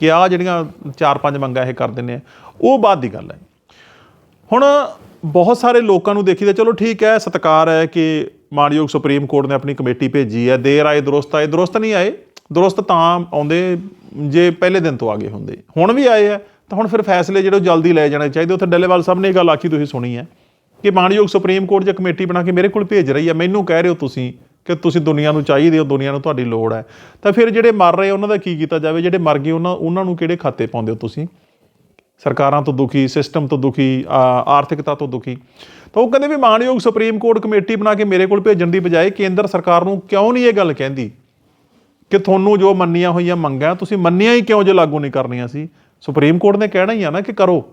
ਕਿ ਆ ਜਿਹੜੀਆਂ ਚਾਰ ਪੰਜ ਮੰਗਾਂ ਇਹ ਕਰ ਦਿੰਦੇ ਆ, ਉਹ ਬਾਅਦ ਦੀ ਗੱਲ ਹੈ। ਹੁਣ ਬਹੁਤ ਸਾਰੇ ਲੋਕਾਂ ਨੂੰ ਦੇਖੀਦਾ ਚਲੋ ਠੀਕ ਹੈ, ਸਤਿਕਾਰ ਹੈ ਕਿ ਮਾਨਯੋਗ ਸੁਪਰੀਮ ਕੋਰਟ ਨੇ ਆਪਣੀ ਕਮੇਟੀ ਭੇਜੀ ਹੈ। ਦੇਰ ਆਏ, ਦਰੁਸਤ ਆਏ, ਦਰੁਸਤ ਨਹੀਂ ਆਏ। ਦਰੁਸਤ ਤਾਂ ਆਉਂਦੇ ਜੇ ਪਹਿਲੇ ਦਿਨ ਤੋਂ ਆਗੇ ਹੁੰਦੇ। ਹੁਣ ਵੀ ਆਏ ਆ ਤਾਂ ਹੁਣ ਫਿਰ ਫੈਸਲੇ ਜਿਹੜੇ ਉਹ ਜਲਦੀ ਲੈ ਜਾਣੇ ਚਾਹੀਦੇ। ਉੱਥੇ ਡੱਲੇਵਾਲ ਸਾਹਿਬ ਨੇ ਇਹ ਗੱਲ ਆਖੀ, ਤੁਸੀਂ ਸੁਣੀ ਹੈ ਕਿ ਮਾਨਯੋਗ ਸੁਪਰੀਮ ਕੋਰਟ ਜੇ ਕਮੇਟੀ ਬਣਾ ਕੇ ਮੇਰੇ ਕੋਲ ਭੇਜ ਰਹੀ ਹੈ। ਮੈਨੂੰ ਕਹਿ ਰਹੇ ਹੋ ਤੁਸੀਂ ਕਿ ਤੁਸੀਂ ਦੁਨੀਆ ਨੂੰ ਚਾਹੀਦੇ ਹੋ, ਦੁਨੀਆ ਨੂੰ ਤੁਹਾਡੀ ਲੋੜ ਹੈ। ਤਾਂ ਫਿਰ ਜਿਹੜੇ ਮਰ ਰਹੇ ਉਹਨਾਂ ਦਾ ਕੀ ਕੀਤਾ ਜਾਵੇ? ਜਿਹੜੇ ਮਰ ਗਏ, ਉਹਨਾਂ ਉਹਨਾਂ ਨੂੰ ਕਿਹੜੇ ਖਾਤੇ ਪਾਉਂਦੇ ਹੋ ਤੁਸੀਂ? ਸਰਕਾਰਾਂ ਤੋਂ ਦੁਖੀ ਸਿਸਟਮ ਤੋਂ ਦੁਖੀ ਆਰਥਿਕਤਾ ਤੋਂ ਦੁਖੀ। ਤਾਂ ਉਹ ਕਹਿੰਦੇ ਵੀ ਮਾਨਯੋਗ ਸੁਪਰੀਮ ਕੋਰਟ ਕਮੇਟੀ ਬਣਾ ਕੇ ਮੇਰੇ ਕੋਲ ਭੇਜਣ ਦੀ ਬਜਾਏ ਕੇਂਦਰ ਸਰਕਾਰ ਨੂੰ ਕਿਉਂ ਨਹੀਂ ਇਹ ਗੱਲ ਕਹਿੰਦੀ? ਕਿ ਤੁਹਾਨੂੰ ਜੋ ਮੰਨੀਆਂ ਹੋਈਆਂ ਮੰਗਾਂ, ਤੁਸੀਂ ਮੰਨੀਆਂ ਹੀ ਕਿਉਂ ਜੇ ਲਾਗੂ ਨਹੀਂ ਕਰਨੀਆਂ ਸੀ? ਸੁਪਰੀਮ ਕੋਰਟ ਨੇ ਕਹਿਣਾ ਹੀ ਆ ਨਾ ਕਿ ਕਰੋ।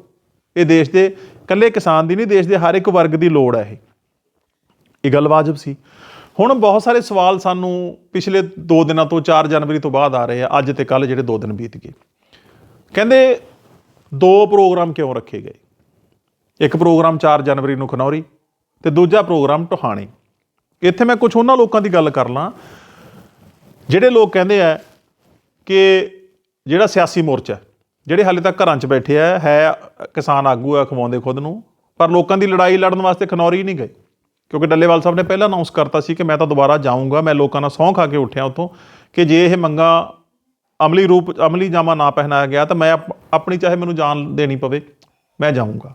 ਇਹ ਦੇਸ਼ ਦੇ ਇਕੱਲੇ ਕਿਸਾਨ ਦੀ ਨਹੀਂ, ਦੇਸ਼ ਦੇ ਹਰ ਇੱਕ ਵਰਗ ਦੀ ਲੋੜ ਹੈ ਇਹ। ਇਹ ਗੱਲ ਵਾਜਬ ਸੀ। ਹੁਣ ਬਹੁਤ ਸਾਰੇ ਸਵਾਲ ਸਾਨੂੰ ਪਿਛਲੇ 2 ਦਿਨਾਂ ਤੋਂ 4 ਜਨਵਰੀ ਤੋਂ ਬਾਅਦ ਆ ਰਹੇ ਆ, ਅੱਜ ਤੇ ਕੱਲ ਜਿਹੜੇ 2 ਦਿਨ ਬੀਤ ਗਏ। ਕਹਿੰਦੇ ਦੋ ਪ੍ਰੋਗਰਾਮ ਕਿਉਂ ਰੱਖੇ ਗਏ? ਇੱਕ ਪ੍ਰੋਗਰਾਮ 4 ਜਨਵਰੀ ਨੂੰ ਖਨੌਰੀ ਤੇ ਦੂਜਾ ਪ੍ਰੋਗਰਾਮ ਟੋਹਾਣੇ। ਇੱਥੇ ਮੈਂ ਕੁਝ ਉਹਨਾਂ ਲੋਕਾਂ ਦੀ ਗੱਲ ਕਰ ਲਾਂ, ਜਿਹੜੇ ਲੋਕ ਕਹਿੰਦੇ ਆ ਕਿ ਜਿਹੜਾ ਸਿਆਸੀ ਮੋਰਚਾ, ਜਿਹੜੇ ਹਾਲੇ ਤੱਕ ਘਰਾਂ 'ਚ ਬੈਠੇ ਆ, ਹੈ ਕਿਸਾਨ ਆਗੂ ਆ ਖਵਾਉਂਦੇ ਖੁਦ ਨੂੰ, ਪਰ ਲੋਕਾਂ ਦੀ ਲੜਾਈ ਲੜਨ ਵਾਸਤੇ ਖਨੌਰੀ ਨਹੀਂ ਗਏ। ਕਿਉਂਕਿ ਡੱਲੇਵਾਲ ਸਾਹਿਬ ਨੇ ਪਹਿਲਾਂ ਅਨਾਉਂਸ ਕਰਤਾ ਸੀ ਕਿ ਮੈਂ ਤਾਂ ਦੁਬਾਰਾ ਜਾਊਂਗਾ, ਮੈਂ ਲੋਕਾਂ ਨਾਲ ਸਹੁੰ ਖਾ ਕੇ ਉੱਠਿਆ ਉੱਥੋਂ ਕਿ ਜੇ ਇਹ ਮੰਗਾਂ ਅਮਲੀ ਰੂਪ, ਅਮਲੀ ਜਾਮਾ ਨਾ ਪਹਿਨਾਇਆ ਗਿਆ ਤਾਂ ਮੈਂ ਆਪਣੀ ਚਾਹੇ ਮੈਨੂੰ ਜਾਨ ਦੇਣੀ ਪਵੇ, ਮੈਂ ਜਾਊਂਗਾ।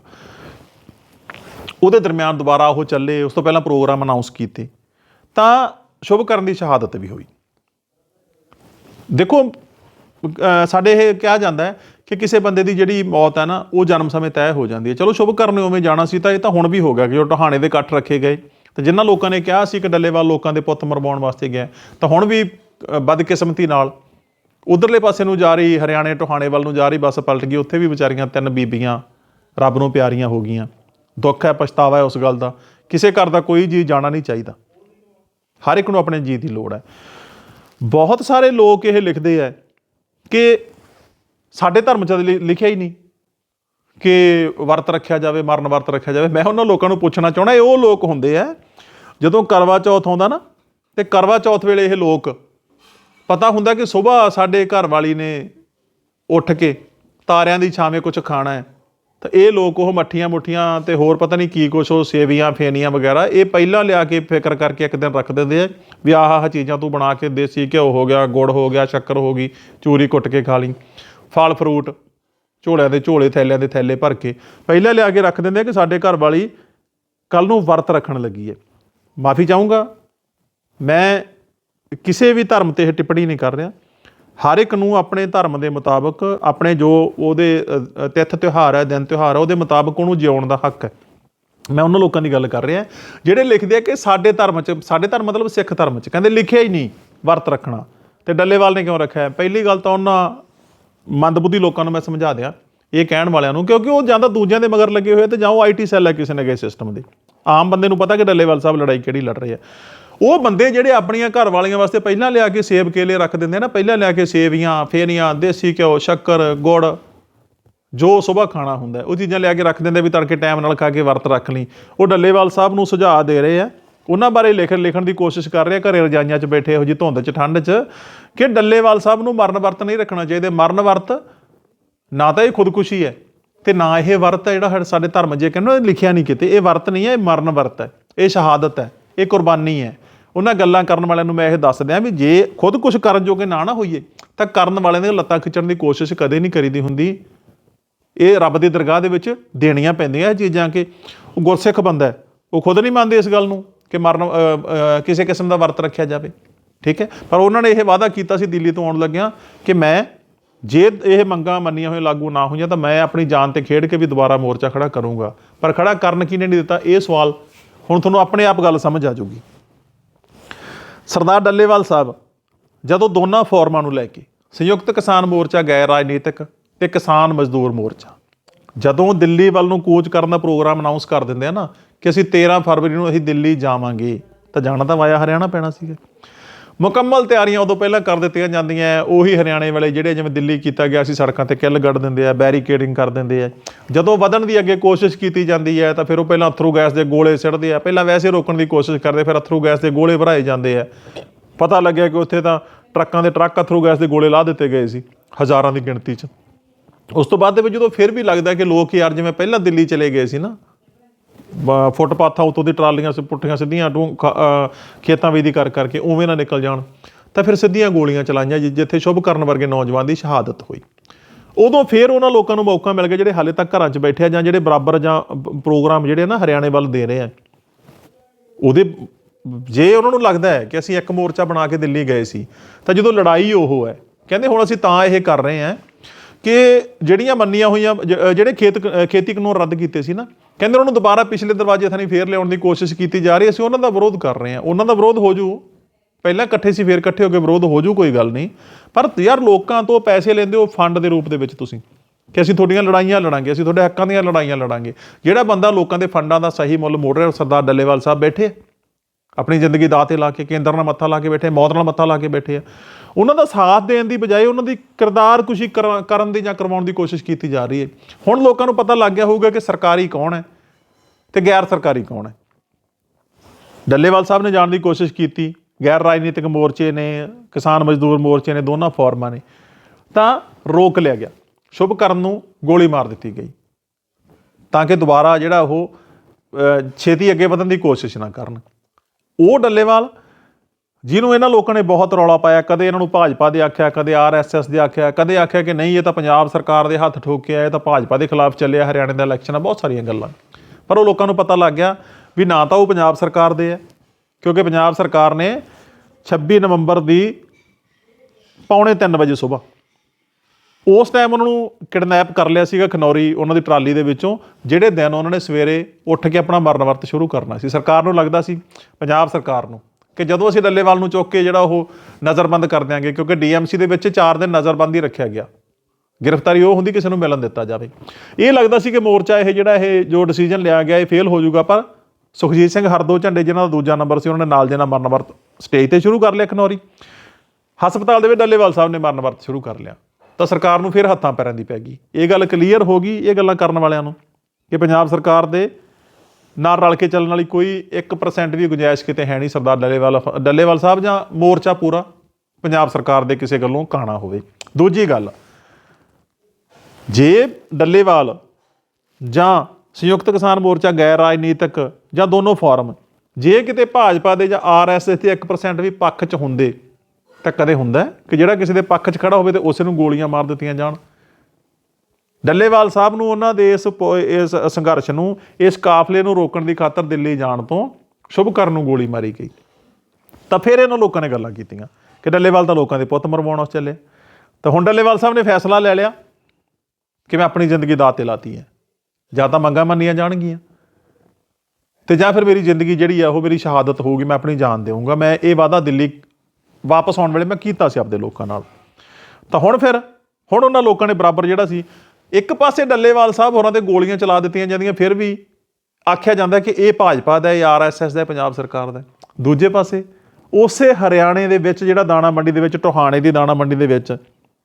ਉਹਦੇ ਦਰਮਿਆਨ ਦੁਬਾਰਾ ਉਹ ਚੱਲੇ, ਉਸ ਤੋਂ ਪਹਿਲਾਂ ਪ੍ਰੋਗਰਾਮ ਅਨਾਉਂਸ ਕੀਤੇ। ਤਾਂ ਸ਼ੁਭ ਕਰਨ ਦੀ ਸ਼ਹਾਦਤ ਵੀ ਹੋਈ। ਦੇਖੋ ਸਾਡੇ ਇਹ ਕਿਹਾ ਜਾਂਦਾ ਹੈ ਕਿ ਕਿਸੇ ਬੰਦੇ ਦੀ ਜਿਹੜੀ ਮੌਤ ਹੈ ਨਾ, ਉਹ ਜਨਮ ਸਮੇਂ ਤੈਅ ਹੋ ਜਾਂਦੀ ਹੈ। ਚਲੋ, ਸ਼ੁਭ ਕਰਨ ਨੇ ਉਵੇਂ ਜਾਣਾ ਸੀ ਤਾਂ ਇਹ ਤਾਂ ਹੁਣ ਵੀ ਹੋ ਗਿਆ ਕਿ ਜੋ ਟਹਾਣੇ ਦੇ ਇਕੱਠ ਰੱਖੇ ਗਏ। ਤੇ ਜਿਨ੍ਹਾਂ ਲੋਕਾਂ ਨੇ ਕਿਹਾ ਸੀ ਕਿ ਡੱਲੇਵਾਲ ਲੋਕਾਂ ਦੇ ਪੁੱਤ ਮਰਵਾਉਣ ਵਾਸਤੇ ਗਿਆ ਤਾਂ ਹੁਣ ਵੀ ਬਦਕਿਸਮਤੀ ਨਾਲ ਉਧਰਲੇ ਪਾਸੇ ਨੂੰ ਜਾ ਰਹੀ ਹਰਿਆਣੇ ਟੋਹਾਣੇ ਵੱਲ ਨੂੰ ਜਾ ਰਹੀ ਬੱਸ ਪਲਟ ਗਈ, ਉੱਥੇ ਵੀ ਵਿਚਾਰੀਆਂ ਤਿੰਨ ਬੀਬੀਆਂ ਰੱਬ ਨੂੰ ਪਿਆਰੀਆਂ ਹੋ ਗਈਆਂ। ਦੁੱਖ ਹੈ, ਪਛਤਾਵਾ ਹੈ ਉਸ ਗੱਲ ਦਾ। ਕਿਸੇ ਘਰ ਦਾ ਕੋਈ ਜੀ ਜਾਣਾ ਨਹੀਂ ਚਾਹੀਦਾ। ਹਰ ਇੱਕ ਨੂੰ ਆਪਣੇ ਜੀ ਦੀ ਲੋੜ ਹੈ। ਬਹੁਤ ਸਾਰੇ ਲੋਕ ਇਹ ਲਿਖਦੇ ਆ ਕਿ ਸਾਡੇ ਧਰਮ 'ਚ ਲਿ- ਲਿਖਿਆ ਹੀ ਨਹੀਂ ਕਿ ਵਰਤ ਰੱਖਿਆ ਜਾਵੇ, ਮਰਨ ਵਰਤ ਰੱਖਿਆ ਜਾਵੇ। ਮੈਂ ਉਹਨਾਂ ਲੋਕਾਂ ਨੂੰ ਪੁੱਛਣਾ ਚਾਹਣਾ ਇਹ ਉਹ ਲੋਕ ਹੁੰਦੇ ਆ ਜਦੋਂ ਕਰਵਾ ਚੌਥ ਆਉਂਦਾ ਨਾ, ਤੇ ਕਰਵਾ ਚੌਥ ਵੇਲੇ ਇਹ ਲੋਕ ਪਤਾ ਹੁੰਦਾ ਕਿ ਸਵੇਰ ਸਾਡੇ ਘਰ ਵਾਲੀ ਨੇ ਉੱਠ ਕੇ ਤਾਰਿਆਂ ਦੀ ਛਾਵੇਂ ਕੁਝ ਖਾਣਾ ਹੈ। ਤਾਂ ਇਹ ਲੋਕ ਉਹ ਮੱਠੀਆਂ ਮੁੱਠੀਆਂ ਤੇ ਹੋਰ ਪਤਾ ਨਹੀਂ ਕੀ ਕੁਛ, ਉਹ ਸੇਵੀਆਂ, ਫੇਨੀਆਂ ਵਗੈਰਾ, ਇਹ ਪਹਿਲਾਂ ਲਿਆ ਕੇ ਫਿਕਰ ਕਰਕੇ ਇੱਕ ਦਿਨ ਰੱਖ ਦਿੰਦੇ ਆ ਵੀ ਆਹ ਆਹ ਚੀਜ਼ਾਂ ਤੂੰ ਬਣਾ ਕੇ ਦੇਸੀ ਘਿਓ ਹੋ ਗਿਆ, ਗੁੜ ਹੋ ਗਿਆ, ਸ਼ੱਕਰ ਹੋ ਗਈ, ਚੂਰੀ ਕੁੱਟ ਕੇ ਖਾ ਲਈ। ਫਲ, ਫਰੂਟ, ਝੋਲਿਆਂ ਦੇ ਝੋਲੇ, ਥੈਲਿਆਂ ਦੇ ਥੈਲੇ ਭਰ ਕੇ ਪਹਿਲਾਂ ਲਿਆ ਕੇ ਰੱਖ ਦਿੰਦੇ ਆ ਕਿ ਸਾਡੇ ਘਰ ਵਾਲੀ ਕੱਲ ਨੂੰ ਵਰਤ ਰੱਖਣ ਲੱਗੀ ਹੈ। ਮਾਫੀ ਚਾਹੂੰਗਾ, ਮੈਂ ਕਿਸੇ ਵੀ ਧਰਮ ਤੇ ਇਹ ਟਿੱਪਣੀ ਨਹੀਂ ਕਰ ਰਿਹਾ। ਹਰ ਇੱਕ ਨੂੰ ਆਪਣੇ ਧਰਮ ਦੇ ਮੁਤਾਬਕ ਆਪਣੇ ਜੋ ਉਹਦੇ ਤਿੱਥ ਤਿਉਹਾਰ ਹੈ, ਦਿਨ ਤਿਉਹਾਰ ਹੈ, ਉਹਦੇ ਮੁਤਾਬਕ ਉਹਨੂੰ ਜਿਉਣ ਦਾ ਹੱਕ ਹੈ। ਮੈਂ ਉਹਨਾਂ ਲੋਕਾਂ ਦੀ ਗੱਲ ਕਰ ਰਿਹਾ। ਜਿਹੜੇ ਲਿਖਦੇ ਆ ਕਿ ਸਾਡੇ ਧਰਮ 'ਚ, ਸਾਡੇ ਧਰਮ ਮਤਲਬ ਸਿੱਖ ਧਰਮ 'ਚ, ਕਹਿੰਦੇ ਲਿਖਿਆ ਹੀ ਨਹੀਂ, ਵਰਤ ਰੱਖਣਾ। ਤੇ ਡੱਲੇਵਾਲ ਨੇ ਕਿਉਂ ਰੱਖਿਆ? ਪਹਿਲੀ ਗੱਲ ਤਾਂ ਉਹਨਾਂ ਮੰਦਬੁੱਧੀ ਲੋਕਾਂ ਨੂੰ ਮੈਂ ਸਮਝਾ ਦਿਆਂ, ਇਹ ਕਹਿਣ ਵਾਲਿਆਂ ਨੂੰ, ਕਿਉਂਕਿ ਉਹ ਜਾਂ ਤਾਂ ਦੂਜਿਆਂ ਦੇ ਮਗਰ ਲੱਗੇ ਹੋਏ ਆ ਤੇ ਜਾਂ ਉਹ ਆਈਟੀ ਸੈੱਲ ਹੈ ਕਿਸੇ ਨਾ ਕਿਸੇ ਸਿਸਟਮ ਦੇ। ਆਮ ਬੰਦੇ ਨੂੰ ਪਤਾ ਕਿ ਡੱਲੇਵਾਲ ਸਾਹਿਬ ਲੜਾਈ ਕਿਹੜੀ ਲੜ ਰਹੇ ਆ। ਉਹ ਬੰਦੇ ਜਿਹੜੇ ਆਪਣੀਆਂ ਘਰ ਵਾਲੀਆਂ ਵਾਸਤੇ ਪਹਿਲਾਂ ਲਿਆ ਕੇ ਸੇਬ ਕੇਲੇ ਰੱਖ ਦਿੰਦੇ ਆ ਨਾ, ਪਹਿਲਾਂ ਲਿਆ ਕੇ ਸੇਵੀਆਂ, ਫੇਨੀਆਂ, ਦੇਸੀ ਘਿਓ, ਸ਼ੱਕਰ, ਗੁੜ, ਜੋ ਸਵੇਰ ਖਾਣਾ ਹੁੰਦਾ, ਉਹ ਚੀਜ਼ਾਂ ਲਿਆ ਕੇ ਰੱਖ ਦਿੰਦੇ ਵੀ ਤੜਕੇ ਟਾਈਮ ਨਾਲ ਖਾ ਕੇ ਵਰਤ ਰੱਖ ਲਈ। ਉਹ ਡੱਲੇਵਾਲ ਸਾਹਿਬ ਨੂੰ ਸੁਝਾਅ ਦੇ ਰਹੇ ਆ, ਉਹਨਾਂ ਬਾਰੇ ਲਿਖਣ ਲਿਖਣ ਦੀ ਕੋਸ਼ਿਸ਼ ਕਰ ਰਹੇ ਆ, ਘਰੇ ਰਜਾਈਆਂ 'ਚ ਬੈਠੇ ਇਹੋ ਜਿਹੀ ਧੁੰਦ 'ਚ, ਠੰਡ 'ਚ, ਕਿ ਡੱਲੇਵਾਲ ਸਾਹਿਬ ਨੂੰ ਮਰਨ ਵਰਤ ਨਹੀਂ ਰੱਖਣਾ ਚਾਹੀਦਾ। ਮਰਨ ਵਰਤ ਨਾ ਤਾਂ ਇਹ ਖੁਦਕੁਸ਼ੀ ਹੈ ਤੇ ਨਾ ਇਹ ਵਰਤ ਹੈ ਜਿਹੜਾ ਸਾਡੇ ਧਰਮ ਜੇ ਕਹਿੰਦੇ ਲਿਖਿਆ ਨਹੀਂ ਕਿਤੇ, ਇਹ ਵਰਤ ਨਹੀਂ ਹੈ, ਇਹ ਮਰਨ ਵਰਤ ਹੈ, ਇਹ ਸ਼ਹਾਦਤ ਹੈ, ਇਹ ਕੁਰਬਾਨੀ ਹੈ। ਉਹਨਾਂ ਗੱਲਾਂ ਕਰਨ ਵਾਲਿਆਂ ਨੂੰ ਮੈਂ ਇਹ ਦੱਸ ਦਿਆਂ ਵੀ ਜੇ ਖੁਦ ਕੁਝ ਕਰਨ ਜੋਗੇ ਨਾ ਨਾ ਹੋਈਏ, ਤਾਂ ਕਰਨ ਵਾਲਿਆਂ ਦੀਆਂ ਲੱਤਾਂ ਖਿੱਚਣ ਦੀ ਕੋਸ਼ਿਸ਼ ਕਦੇ ਨਹੀਂ ਕਰੀਦੀ ਹੁੰਦੀ। ਇਹ ਰੱਬ ਦੀ ਦਰਗਾਹ ਦੇ ਵਿੱਚ ਦੇਣੀਆਂ ਪੈਂਦੀਆਂ ਇਹ ਚੀਜ਼ਾਂ ਕਿ ਉਹ ਗੁਰਸਿੱਖ ਬੰਦਾ ਹੈ, ਉਹ ਖੁਦ ਨਹੀਂ ਮੰਨਦੇ ਇਸ ਗੱਲ ਨੂੰ ਕਿ ਮਰਨ ਕਿਸੇ ਕਿਸਮ ਦਾ ਵਰਤ ਰੱਖਿਆ ਜਾਵੇ। ਠੀਕ ਹੈ? ਪਰ ਉਹਨਾਂ ਨੇ ਇਹ ਵਾਅਦਾ ਕੀਤਾ ਸੀ ਦਿੱਲੀ ਤੋਂ ਆਉਣ ਲੱਗਿਆਂ ਕਿ ਮੈਂ ਜੇ ਇਹ ਮੰਗਾਂ ਮੰਨੀਆਂ ਹੋਈਆਂ ਲਾਗੂ ਨਾ ਹੋਈਆਂ, ਤਾਂ ਮੈਂ ਆਪਣੀ ਜਾਨ ਤੇ ਖੇਡ ਕੇ ਵੀ ਦੁਬਾਰਾ ਮੋਰਚਾ ਖੜਾ ਕਰੂੰਗਾ। ਪਰ ਖੜਾ ਕਰਨ ਕਿਨੇ ਨਹੀਂ ਦਿੱਤਾ? ਇਹ ਸਵਾਲ ਹੁਣ ਤੁਹਾਨੂੰ ਆਪਣੇ ਆਪ ਗੱਲ ਸਮਝ ਆ ਜਾਊਗੀ। ਸਰਦਾਰ ਡੱਲੇਵਾਲ ਸਾਹਿਬ, ਜਦੋਂ ਦੋਨਾਂ ਫੋਰਮਾਂ ਨੂੰ ਲੈ ਕੇ ਸੰਯੁਕਤ ਕਿਸਾਨ ਮੋਰਚਾ ਗੈਰ ਰਾਜਨੀਤਿਕ ਤੇ ਕਿਸਾਨ ਮਜ਼ਦੂਰ ਮੋਰਚਾ, ਜਦੋਂ ਦਿੱਲੀ ਵੱਲ ਨੂੰ ਕੂਚ ਕਰਨ ਦਾ ਪ੍ਰੋਗਰਾਮ ਅਨਾਉਂਸ ਕਰ ਦਿੰਦੇ ਆ ਨਾ ਕਿ ਅਸੀਂ 13 ਫਰਵਰੀ ਨੂੰ ਅਸੀਂ ਦਿੱਲੀ ਜਾਵਾਂਗੇ, ਤਾਂ ਜਾਣਾ ਤਾਂ ਵਾਇਆ ਹਰਿਆਣਾ ਪੈਣਾ ਸੀਗਾ। ਮੁਕੰਮਲ ਤਿਆਰੀਆਂ ਉਦੋਂ ਪਹਿਲਾਂ ਕਰ ਦਿੱਤੀਆਂ ਜਾਂਦੀਆਂ ਉਹੀ ਹਰਿਆਣੇ ਵਾਲੇ ਜਿਹੜੇ ਜਿਵੇਂ ਦਿੱਲੀ ਕੀਤਾ ਗਿਆ ਸੀ, ਸੜਕਾਂ ਤੇ ਕਿੱਲ ਗੱਡ ਦਿੰਦੇ ਆ, ਬੈਰੀਕੇਡਿੰਗ ਕਰ ਦਿੰਦੇ ਆ। ਜਦੋਂ ਵਧਣ ਦੀ ਅੱਗੇ ਕੋਸ਼ਿਸ਼ ਕੀਤੀ ਜਾਂਦੀ ਹੈ, ਤਾਂ ਫਿਰ ਉਹ ਪਹਿਲਾਂ ਅਥਰੂ ਗੈਸ ਦੇ ਗੋਲੇ ਸਿੱਟਦੇ ਆ। ਪਹਿਲਾਂ ਵੈਸੇ ਰੋਕਣ ਦੀ ਕੋਸ਼ਿਸ਼ ਕਰਦੇ, ਫਿਰ ਅਥਰੂ ਗੈਸ ਦੇ ਗੋਲੇ ਭਰਾਏ ਜਾਂਦੇ ਆ। ਪਤਾ ਲੱਗਿਆ ਕਿ ਉੱਥੇ ਤਾਂ ਟਰੱਕਾਂ ਦੇ ਟਰੱਕ ਅਥਰੂ ਗੈਸ ਦੇ ਗੋਲੇ ਲਾ ਦਿੱਤੇ ਗਏ ਸੀ, ਹਜ਼ਾਰਾਂ ਦੀ ਗਿਣਤੀ 'ਚ। ਉਸ ਤੋਂ ਬਾਅਦ ਦੇ ਵਿੱਚ ਜਦੋਂ ਫਿਰ ਵੀ ਲੱਗਦਾ ਕਿ ਲੋਕ ਯਾਰ, ਜਿਵੇਂ ਪਹਿਲਾਂ ਦਿੱਲੀ ਚਲੇ ਗਏ ਸੀ ਨਾ ਫੁੱਟਪਾਥਾਂ ਉਤੋਂ ਦੀ ਟਰਾਲੀਆਂ ਸੇ ਪੁੱਠੀਆਂ ਸਿੱਧੀਆਂ ਡੂੰ- ਖ- ਅ, ਖੇਤਾਂ ਵੀਦੀ ਕਰ ਕਰਕੇ ਉਵੇਂ ਨਾ ਨਿਕਲ ਜਾਣ। ਤਾਂ ਫਿਰ ਸਿੱਧੀਆਂ ਗੋਲੀਆਂ ਚਲਾਈਆਂ ਜਿੱਥੇ ਸ਼ੁਭ ਕਰਨ ਵਰਗੇ ਨੌਜਵਾਨ ਦੀ ਸ਼ਹਾਦਤ ਹੋਈ। ਉਦੋਂ ਫਿਰ ਉਹਨਾਂ ਲੋਕਾਂ ਨੂੰ ਮੌਕਾ ਮਿਲ ਗਿਆ ਜਿਹੜੇ ਹਾਲੇ ਤੱਕ ਘਰਾਂ 'ਚ ਬੈਠੇ ਆ ਜਾਂ ਜਿਹੜੇ ਬਰਾਬਰ ਜਾਂ ਪ੍ਰੋਗਰਾਮ ਜਿਹੜੇ ਨਾ ਹਰਿਆਣੇ ਵੱਲ ਦੇ ਰਹੇ ਆ। ਉਹਦੇ ਜੇ ਉਹਨਾਂ ਨੂੰ ਲੱਗਦਾ ਹੈ ਕਿ ਅਸੀਂ ਇੱਕ ਮੋਰਚਾ ਬਣਾ ਕੇ ਦਿੱਲੀ ਗਏ ਸੀ ਤਾਂ ਜਦੋਂ ਲੜਾਈ ਉਹ ਹੈ ਕਹਿੰਦੇ ਹੁਣ ਅਸੀਂ ਤਾਂ ਇਹ ਕਰ ਰਹੇ ਹਾਂ ਕਿ ਜਿਹੜੀਆਂ ਮੰਨੀਆਂ ਹੋਈਆਂ ਜਿਹੜੇ ਖੇਤ ਅ, ਖੇਤੀ ਕਾਨੂੰਨ ਰੱਦ ਕੀਤੇ ਸੀ ਨਾ ਕਹਿੰਦੇ ਉਹਨਾਂ ਨੂੰ ਦੁਬਾਰਾ ਪਿਛਲੇ ਦਰਵਾਜ਼ੇ ਥਾਣੀ ਫੇਰ ਲਿਆਉਣ ਦੀ ਕੋਸ਼ਿਸ਼ ਕੀਤੀ ਜਾ ਰਹੀ ਹੈ। ਅਸੀਂ ਉਹਨਾਂ ਦਾ ਵਿਰੋਧ ਕਰ ਰਹੇ ਹਾਂ। ਉਹਨਾਂ ਦਾ ਵਿਰੋਧ ਹੋ ਜੂ। ਪਹਿਲਾਂ ਇਕੱਠੇ ਸੀ, ਫੇਰ ਇਕੱਠੇ ਹੋ ਕੇ ਵਿਰੋਧ ਹੋ ਜੂ, ਕੋਈ ਗੱਲ ਨਹੀਂ। ਪਰ ਯਾਰ ਲੋਕਾਂ ਤੋਂ ਪੈਸੇ ਲੈਂਦੇ ਹੋ ਫੰਡ ਦੇ ਰੂਪ ਦੇ ਵਿੱਚ ਤੁਸੀਂ। ਕਿ ਅਸੀਂ ਤੁਹਾਡੀਆਂ ਲੜਾਈਆਂ ਲੜਾਂਗੇ, ਅਸੀਂ ਤੁਹਾਡੇ ਹੱਕਾਂ ਦੀਆਂ ਲੜਾਈਆਂ ਲੜਾਂਗੇ। ਜਿਹੜਾ ਬੰਦਾ ਲੋਕਾਂ ਦੇ ਫੰਡਾਂ ਦਾ ਸਹੀ ਮੁੱਲ ਮੋੜ ਰਿਹਾ ਸਰਦਾਰ ਡੱਲੇਵਾਲ ਸਾਹਿਬ ਬੈਠੇ ਆ। ਆਪਣੀ ਜ਼ਿੰਦਗੀ ਦਾਅ ਤੇ ਲਾ ਕੇ, ਕੇਂਦਰ ਨਾਲ ਮੱਥਾ ਲਾ ਕੇ ਬੈਠੇ ਮੌਤ ਨਾਲ ਮੱਥਾ ਲਾ ਕੇ ਬੈਠੇ ਆ। ਉਹਨਾਂ ਦਾ ਸਾਥ ਦੇਣ ਦੀ ਬਜਾਏ ਉਹਨਾਂ ਦੀ ਕਿਰਦਾਰ ਕੁਸ਼ੀ ਕਰਨ ਦੀ ਜਾਂ ਕਰਵਾਉਣ ਦੀ ਕੋਸ਼ਿਸ਼ ਕੀਤੀ ਜਾ ਰਹੀ ਹੈ। ਹੁਣ ਲੋਕਾਂ ਨੂੰ ਪਤਾ ਲੱਗ ਗਿਆ ਹੋਊਗਾ ਕਿ ਸਰਕਾਰੀ ਕੌਣ ਹੈ ਤੇ ਗੈਰ ਸਰਕਾਰੀ ਕੌਣ ਹੈ। ਡੱਲੇਵਾਲ ਸਾਹਿਬ ਨੇ ਜਾਣ ਦੀ ਕੋਸ਼ਿਸ਼ ਕੀਤੀ। ਗੈਰ ਰਾਜਨੀਤਿਕ ਮੋਰਚੇ ਨੇ, ਕਿਸਾਨ ਮਜ਼ਦੂਰ ਮੋਰਚੇ ਨੇ, ਦੋਨਾਂ ਫੋਰਮਾਂ ਨੇ। ਤਾਂ ਰੋਕ ਲਿਆ ਗਿਆ। ਸ਼ੁਭ ਕਰਨ ਨੂੰ ਗੋਲੀ ਮਾਰ ਦਿੱਤੀ ਗਈ। ਤਾਂ ਕਿ ਦੁਬਾਰਾ ਜਿਹੜਾ ਉਹ ਛੇਤੀ ਅੱਗੇ ਵਧਣ ਦੀ ਕੋਸ਼ਿਸ਼ ਨਾ ਕਰਨ। ਉਹ ਡੱਲੇਵਾਲ ਜਿਹਨੂੰ ਇਹਨਾਂ ਲੋਕਾਂ ਨੇ ਬਹੁਤ ਰੌਲਾ ਪਾਇਆ, ਕਦੇ ਇਹਨਾਂ ਨੂੰ ਭਾਜਪਾ ਦੇ ਆਖਿਆ, ਕਦੇ ਆਰਐਸਐਸ ਦੇ ਆਖਿਆ, ਕਦੇ ਆਖਿਆ ਕਿ ਨਹੀਂ, ਇਹ ਤਾਂ ਪੰਜਾਬ ਸਰਕਾਰ ਦੇ ਹੱਥ ਠੋਕਿਆ, ਇਹ ਤਾਂ ਭਾਜਪਾ ਦੇ ਖਿਲਾਫ ਚੱਲਿਆ, ਹਰਿਆਣੇ ਦਾ ਇਲੈਕਸ਼ਨ ਆ, ਬਹੁਤ ਸਾਰੀਆਂ ਗੱਲਾਂ। ਪਰ ਉਹ ਲੋਕਾਂ ਨੂੰ ਪਤਾ ਲੱਗ ਗਿਆ ਵੀ ਨਾ ਤਾਂ ਉਹ ਪੰਜਾਬ ਸਰਕਾਰ ਦੇ ਹੈ ਕਿਉਂਕਿ ਪੰਜਾਬ ਸਰਕਾਰ ਨੇ 26 ਨਵੰਬਰ ਦੀ ਪੌਣੇ 3 ਵਜੇ ਸਵੇਰ ਉਸ ਟਾਈਮ ਉਹਨਾਂ ਨੂੰ ਕਿਡਨੈਪ ਕਰ ਲਿਆ ਸੀਗਾ ਖਨੌਰੀ, ਉਹਨਾਂ ਦੀ ਟਰਾਲੀ ਦੇ ਵਿੱਚੋਂ, ਜਿਹੜੇ ਦਿਨ ਉਹਨਾਂ ਨੇ ਸਵੇਰੇ ਉੱਠ ਕੇ ਆਪਣਾ ਮਰਨ ਵਰਤ ਸ਼ੁਰੂ ਕਰਨਾ ਸੀ। ਸਰਕਾਰ ਨੂੰ ਲੱਗਦਾ ਸੀ, ਪੰਜਾਬ ਸਰਕਾਰ ਨੂੰ। ਕਿ ਜਦੋਂ ਅਸੀਂ ਡੱਲੇਵਾਲ ਨੂੰ ਚੁੱਕ ਕੇ ਜਿਹੜਾ ਉਹ ਨਜ਼ਰਬੰਦ ਕਰ ਦਿਆਂਗੇ, ਕਿਉਂਕਿ ਡੀਐਮਸੀ ਦੇ ਵਿੱਚ 4 ਦਿਨ ਨਜ਼ਰਬੰਦ ਹੀ ਰੱਖਿਆ ਗਿਆ। ਗ੍ਰਿਫਤਾਰੀ ਉਹ ਹੁੰਦੀ ਕਿਸੇ ਨੂੰ ਮਿਲਣ ਦਿੱਤਾ ਜਾਵੇ। ਇਹ ਲੱਗਦਾ ਸੀ ਕਿ ਮੋਰਚਾ ਇਹ ਜਿਹੜਾ ਇਹ ਜੋ ਡਿਸੀਜਨ ਲਿਆ ਗਿਆ, ਇਹ ਫੇਲ ਹੋ ਜਾਊਗਾ, ਪਰ ਸੁਖਜੀਤ ਸਿੰਘ ਹਰਦੋ ਝੰਡੇ ਜਿਹਨਾਂ ਦਾ ਦੂਜਾ ਨੰਬਰ ਸੀ, ਉਹਨਾਂ ਨੇ ਨਾਲ ਦੇ ਨਾਲ ਮਰਨ ਵਰਤ ਸਟੇਜ ਤੇ ਸ਼ੁਰੂ ਕਰ ਲਿਆ ਖਨੌਰੀ। ਹਸਪਤਾਲ ਦੇ ਵਿੱਚ ਡੱਲੇਵਾਲ ਸਾਹਿਬ ਨੇ ਮਰਨ ਵਰਤ ਸ਼ੁਰੂ ਕਰ ਲਿਆ। ਤਾਂ ਸਰਕਾਰ ਨੂੰ ਫਿਰ ਹੱਥਾਂ ਪੈਰਾਂ ਦੀ ਪੈ ਗਈ। ਇਹ ਗੱਲ ਕਲੀਅਰ ਹੋ ਗਈ, ਇਹ ਗੱਲਾਂ ਕਰਨ ਵਾਲਿਆਂ ਨੂੰ ਕਿ ਪੰਜਾਬ ਸਰਕਾਰ ਦੇ ਨਾਲ ਰਲ ਕੇ ਚੱਲਣ ਵਾਲੀ ਕੋਈ 1% ਵੀ ਗੁੰਜਾਇਸ਼ ਕਿਤੇ ਹੈ ਨਹੀਂ ਸਰਦਾਰ ਡੱਲੇਵਾਲ ਡੱਲੇਵਾਲ ਸਾਹਿਬ ਜਾਂ ਮੋਰਚਾ ਪੂਰਾ ਪੰਜਾਬ ਸਰਕਾਰ ਦੇ ਕਿਸੇ ਗੱਲੋਂ ਕਾਣਾ ਹੋਵੇ। ਦੂਜੀ ਗੱਲ, ਜੇ ਡੱਲੇਵਾਲ ਜਾਂ ਸੰਯੁਕਤ ਕਿਸਾਨ ਮੋਰਚਾ, ਗੈਰ ਰਾਜਨੀਤਿਕ ਜਾਂ ਦੋਨੋਂ ਫਾਰਮ, ਜੇ ਕਿਤੇ ਭਾਜਪਾ ਦੇ ਜਾਂ ਆਰਐਸਐਸ ਦੇ 1% ਵੀ ਪੱਖ 'ਚ ਹੁੰਦੇ, ਤਾਂ ਕਦੇ ਹੁੰਦਾ ਕਿ ਜਿਹੜਾ ਕਿਸੇ ਦੇ ਪੱਖ 'ਚ ਖੜਾ ਹੋਵੇ ਤੇ ਉਸੇ ਨੂੰ ਗੋਲੀਆਂ ਮਾਰ ਦਿੱਤੀਆਂ ਜਾਣ? ਡੱਲੇਵਾਲ ਸਾਹਿਬ ਨੂੰ ਉਹਨਾਂ ਦੇ ਇਸ ਪ- ਇਸ ਸੰਘਰਸ਼ ਨੂੰ, ਇਸ ਕਾਫਲੇ ਨੂੰ ਰੋਕਣ ਦੀ ਖਾਤਰ ਦਿੱਲੀ ਜਾਣ ਤੋਂ ਸ਼ੁਭਕਰਨ ਨੂੰ ਗੋਲੀ ਮਾਰੀ ਗਈ। ਤਾਂ ਫਿਰ ਇਹਨਾਂ ਲੋਕਾਂ ਨੇ ਗੱਲਾਂ ਕੀਤੀਆਂ ਕਿ ਡੱਲੇਵਾਲ ਤਾਂ ਲੋਕਾਂ ਦੇ ਪੁੱਤ ਮਰਵਾਉਣ ਉਸ ਚੱਲੇ। ਤਾਂ ਹੁਣ ਡੱਲੇਵਾਲ ਸਾਹਿਬ ਨੇ ਫੈਸਲਾ ਲੈ ਲਿਆ ਕਿ ਮੈਂ ਆਪਣੀ ਜ਼ਿੰਦਗੀ ਦਾਅ ਤੇ ਲਾਤੀ ਹੈ। ਜਾਂ ਤਾਂ ਮੰਗਾਂ ਮੰਨੀਆਂ ਜਾਣਗੀਆਂ। ਤੇ ਜਾਂ ਫਿਰ ਮੇਰੀ ਜ਼ਿੰਦਗੀ ਜਿਹੜੀ ਆ, ਉਹ ਮੇਰੀ ਸ਼ਹਾਦਤ ਹੋਊਗੀ, ਮੈਂ ਆਪਣੀ ਜਾਨ ਦੇਵਾਂਗਾ ਮੈਂ ਇਹ ਵਾਅਦਾ ਦਿੱਲੀ ਵਾਪਸ ਆਉਣ ਵੇਲੇ ਮੈਂ ਕੀਤਾ ਸੀ ਆਪਦੇ ਲੋਕਾਂ ਨਾਲ। ਤਾਂ ਹੁਣ ਫਿਰ, ਹੁਣ ਉਹਨਾਂ ਲੋਕਾਂ ਨੇ ਬਰਾਬਰ ਜਿਹੜਾ ਸੀ ਇੱਕ ਪਾਸੇ ਡੱਲੇਵਾਲ ਸਾਹਿਬ ਹੋਰਾਂ ਤੇ ਗੋਲੀਆਂ ਚਲਾ ਦਿੱਤੀਆਂ ਜਾਂਦੀਆਂ, ਫਿਰ ਵੀ ਆਖਿਆ ਜਾਂਦਾ ਕਿ ਇਹ ਭਾਜਪਾ ਦਾ ਇਹ ਆਰਐਸਐਸ ਦਾ ਪੰਜਾਬ ਸਰਕਾਰ ਦਾ ਦੂਜੇ ਪਾਸੇ, ਉਸੇ ਹਰਿਆਣੇ ਦੇ ਵਿੱਚ ਜਿਹੜਾ ਦਾਣਾ ਮੰਡੀ ਦੇ ਵਿੱਚ, ਟੋਹਾਣੇ ਦੀ ਦਾਣਾ ਮੰਡੀ ਦੇ ਵਿੱਚ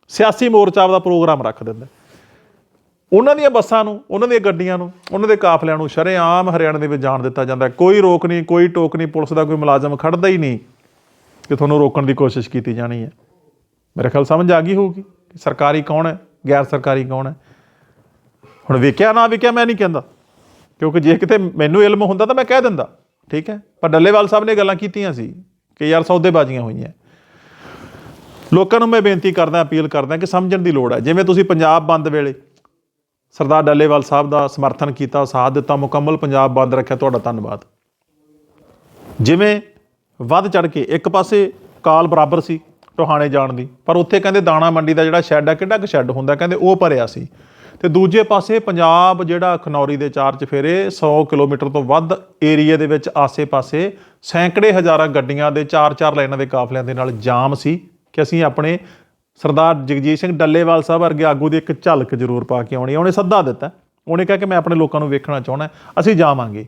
ਸਿਆਸੀ ਮੋਰਚਾ ਦਾ ਪ੍ਰੋਗਰਾਮ ਰੱਖ ਦਿੰਦਾ। ਉਹਨਾਂ ਦੀਆਂ ਬੱਸਾਂ ਨੂੰ, ਉਹਨਾਂ ਦੀਆਂ ਗੱਡੀਆਂ ਨੂੰ, ਉਹਨਾਂ ਦੇ ਕਾਫਲਿਆਂ ਨੂੰ ਸ਼ਰੇਆਮ ਹਰਿਆਣੇ ਦੇ ਵਿੱਚ ਜਾਣ ਦਿੱਤਾ ਜਾਂਦਾ। ਕੋਈ ਰੋਕ ਨਹੀਂ, ਕੋਈ ਟੋਕ ਨਹੀਂ, ਪੁਲਿਸ ਦਾ ਕੋਈ ਮੁਲਾਜ਼ਮ ਖੜਦਾ ਹੀ ਨਹੀਂ ਕਿ ਤੁਹਾਨੂੰ ਰੋਕਣ ਦੀ ਕੋਸ਼ਿਸ਼ ਕੀਤੀ ਜਾਣੀ ਹੈ। ਮੇਰੇ ਖਿਆਲ ਸਮਝ ਆ ਗਈ ਹੋਊਗੀ ਕਿ ਸਰਕਾਰੀ ਕੌਣ ਹੈ, ਗੈਰ ਸਰਕਾਰੀ ਕੌਣ ਹੈ। ਹੁਣ ਵੇਖਿਆ ਨਾ ਵੇਖਿਆ ਮੈਂ ਨਹੀਂ ਕਹਿੰਦਾ। ਕਿਉਂਕਿ ਜੇ ਕਿਤੇ ਮੈਨੂੰ ਇਲਮ ਹੁੰਦਾ ਤਾਂ ਮੈਂ ਕਹਿ ਦਿੰਦਾ। ਠੀਕ ਹੈ? ਪਰ ਡੱਲੇਵਾਲ ਸਾਹਿਬ ਨੇ ਗੱਲਾਂ ਕੀਤੀਆਂ ਸੀ ਕਿ ਯਾਰ ਸੌਦੇਬਾਜ਼ੀਆਂ ਹੋਈਆਂ। ਲੋਕਾਂ ਨੂੰ ਮੈਂ ਬੇਨਤੀ ਕਰਦਾ, ਅਪੀਲ ਕਰਦਾ ਕਿ ਸਮਝਣ ਦੀ ਲੋੜ ਹੈ। ਜਿਵੇਂ ਤੁਸੀਂ ਪੰਜਾਬ ਬੰਦ ਵੇਲੇ ਸਰਦਾਰ ਡੱਲੇਵਾਲ ਸਾਹਿਬ ਦਾ ਸਮਰਥਨ ਕੀਤਾ, ਸਾਥ ਦਿੱਤਾ, ਮੁਕੰਮਲ ਪੰਜਾਬ ਬੰਦ ਰੱਖਿਆ, ਤੁਹਾਡਾ ਧੰਨਵਾਦ। ਜਿਵੇਂ ਵੱਧ ਚੜ ਕੇ ਇੱਕ ਪਾਸੇ ਕਾਲ ਬਰਾਬਰ ਸੀ, ਟੋਹਾਣੇ ਜਾਣ ਦੀ, ਪਰ ਉੱਥੇ ਕਹਿੰਦੇ ਦਾਣਾ ਮੰਡੀ ਦਾ ਜਿਹੜਾ ਸ਼ੈੱਡ ਆ ਕਿੱਡਾ ਕੁ ਸ਼ੈੱਡ ਹੁੰਦਾ, ਕਹਿੰਦੇ ਉਹ ਭਰਿਆ ਸੀ। ਤੇ ਦੂਜੇ ਪਾਸੇ ਪੰਜਾਬ ਜਿਹੜਾ ਖਨੌਰੀ ਦੇ ਚਾਰ ਚਫੇਰੇ 100 ਕਿਲੋਮੀਟਰ ਤੋਂ ਵੱਧ ਏਰੀਆ ਦੇ ਵਿੱਚ ਆਸੇ-ਪਾਸੇ ਸੈਂਕੜੇ ਹਜ਼ਾਰਾਂ ਗੱਡੀਆਂ ਦੇ ਚਾਰ-ਚਾਰ ਲਾਈਨਾਂ ਦੇ ਕਾਫਲਿਆਂ ਦੇ ਨਾਲ ਜਾਮ ਸੀ ਕਿ ਅਸੀਂ ਆਪਣੇ ਸਰਦਾਰ ਜਗਜੀਤ ਸਿੰਘ ਡੱਲੇਵਾਲ ਸਾਹਿਬ ਵਰਗੇ ਆਗੂ ਦੀ ਇੱਕ ਝਲਕ ਜ਼ਰੂਰ ਪਾ ਕੇ ਆਉਣੀ ਆ। ਉਹਨੇ ਸੱਦਾ ਦਿੱਤਾ। ਉਹਨੇ ਕਿਹਾ ਕਿ ਮੈਂ ਆਪਣੇ ਲੋਕਾਂ ਨੂੰ ਵੇਖਣਾ ਚਾਹੁੰਦਾ ਅਸੀਂ ਜਾਵਾਂਗੇ।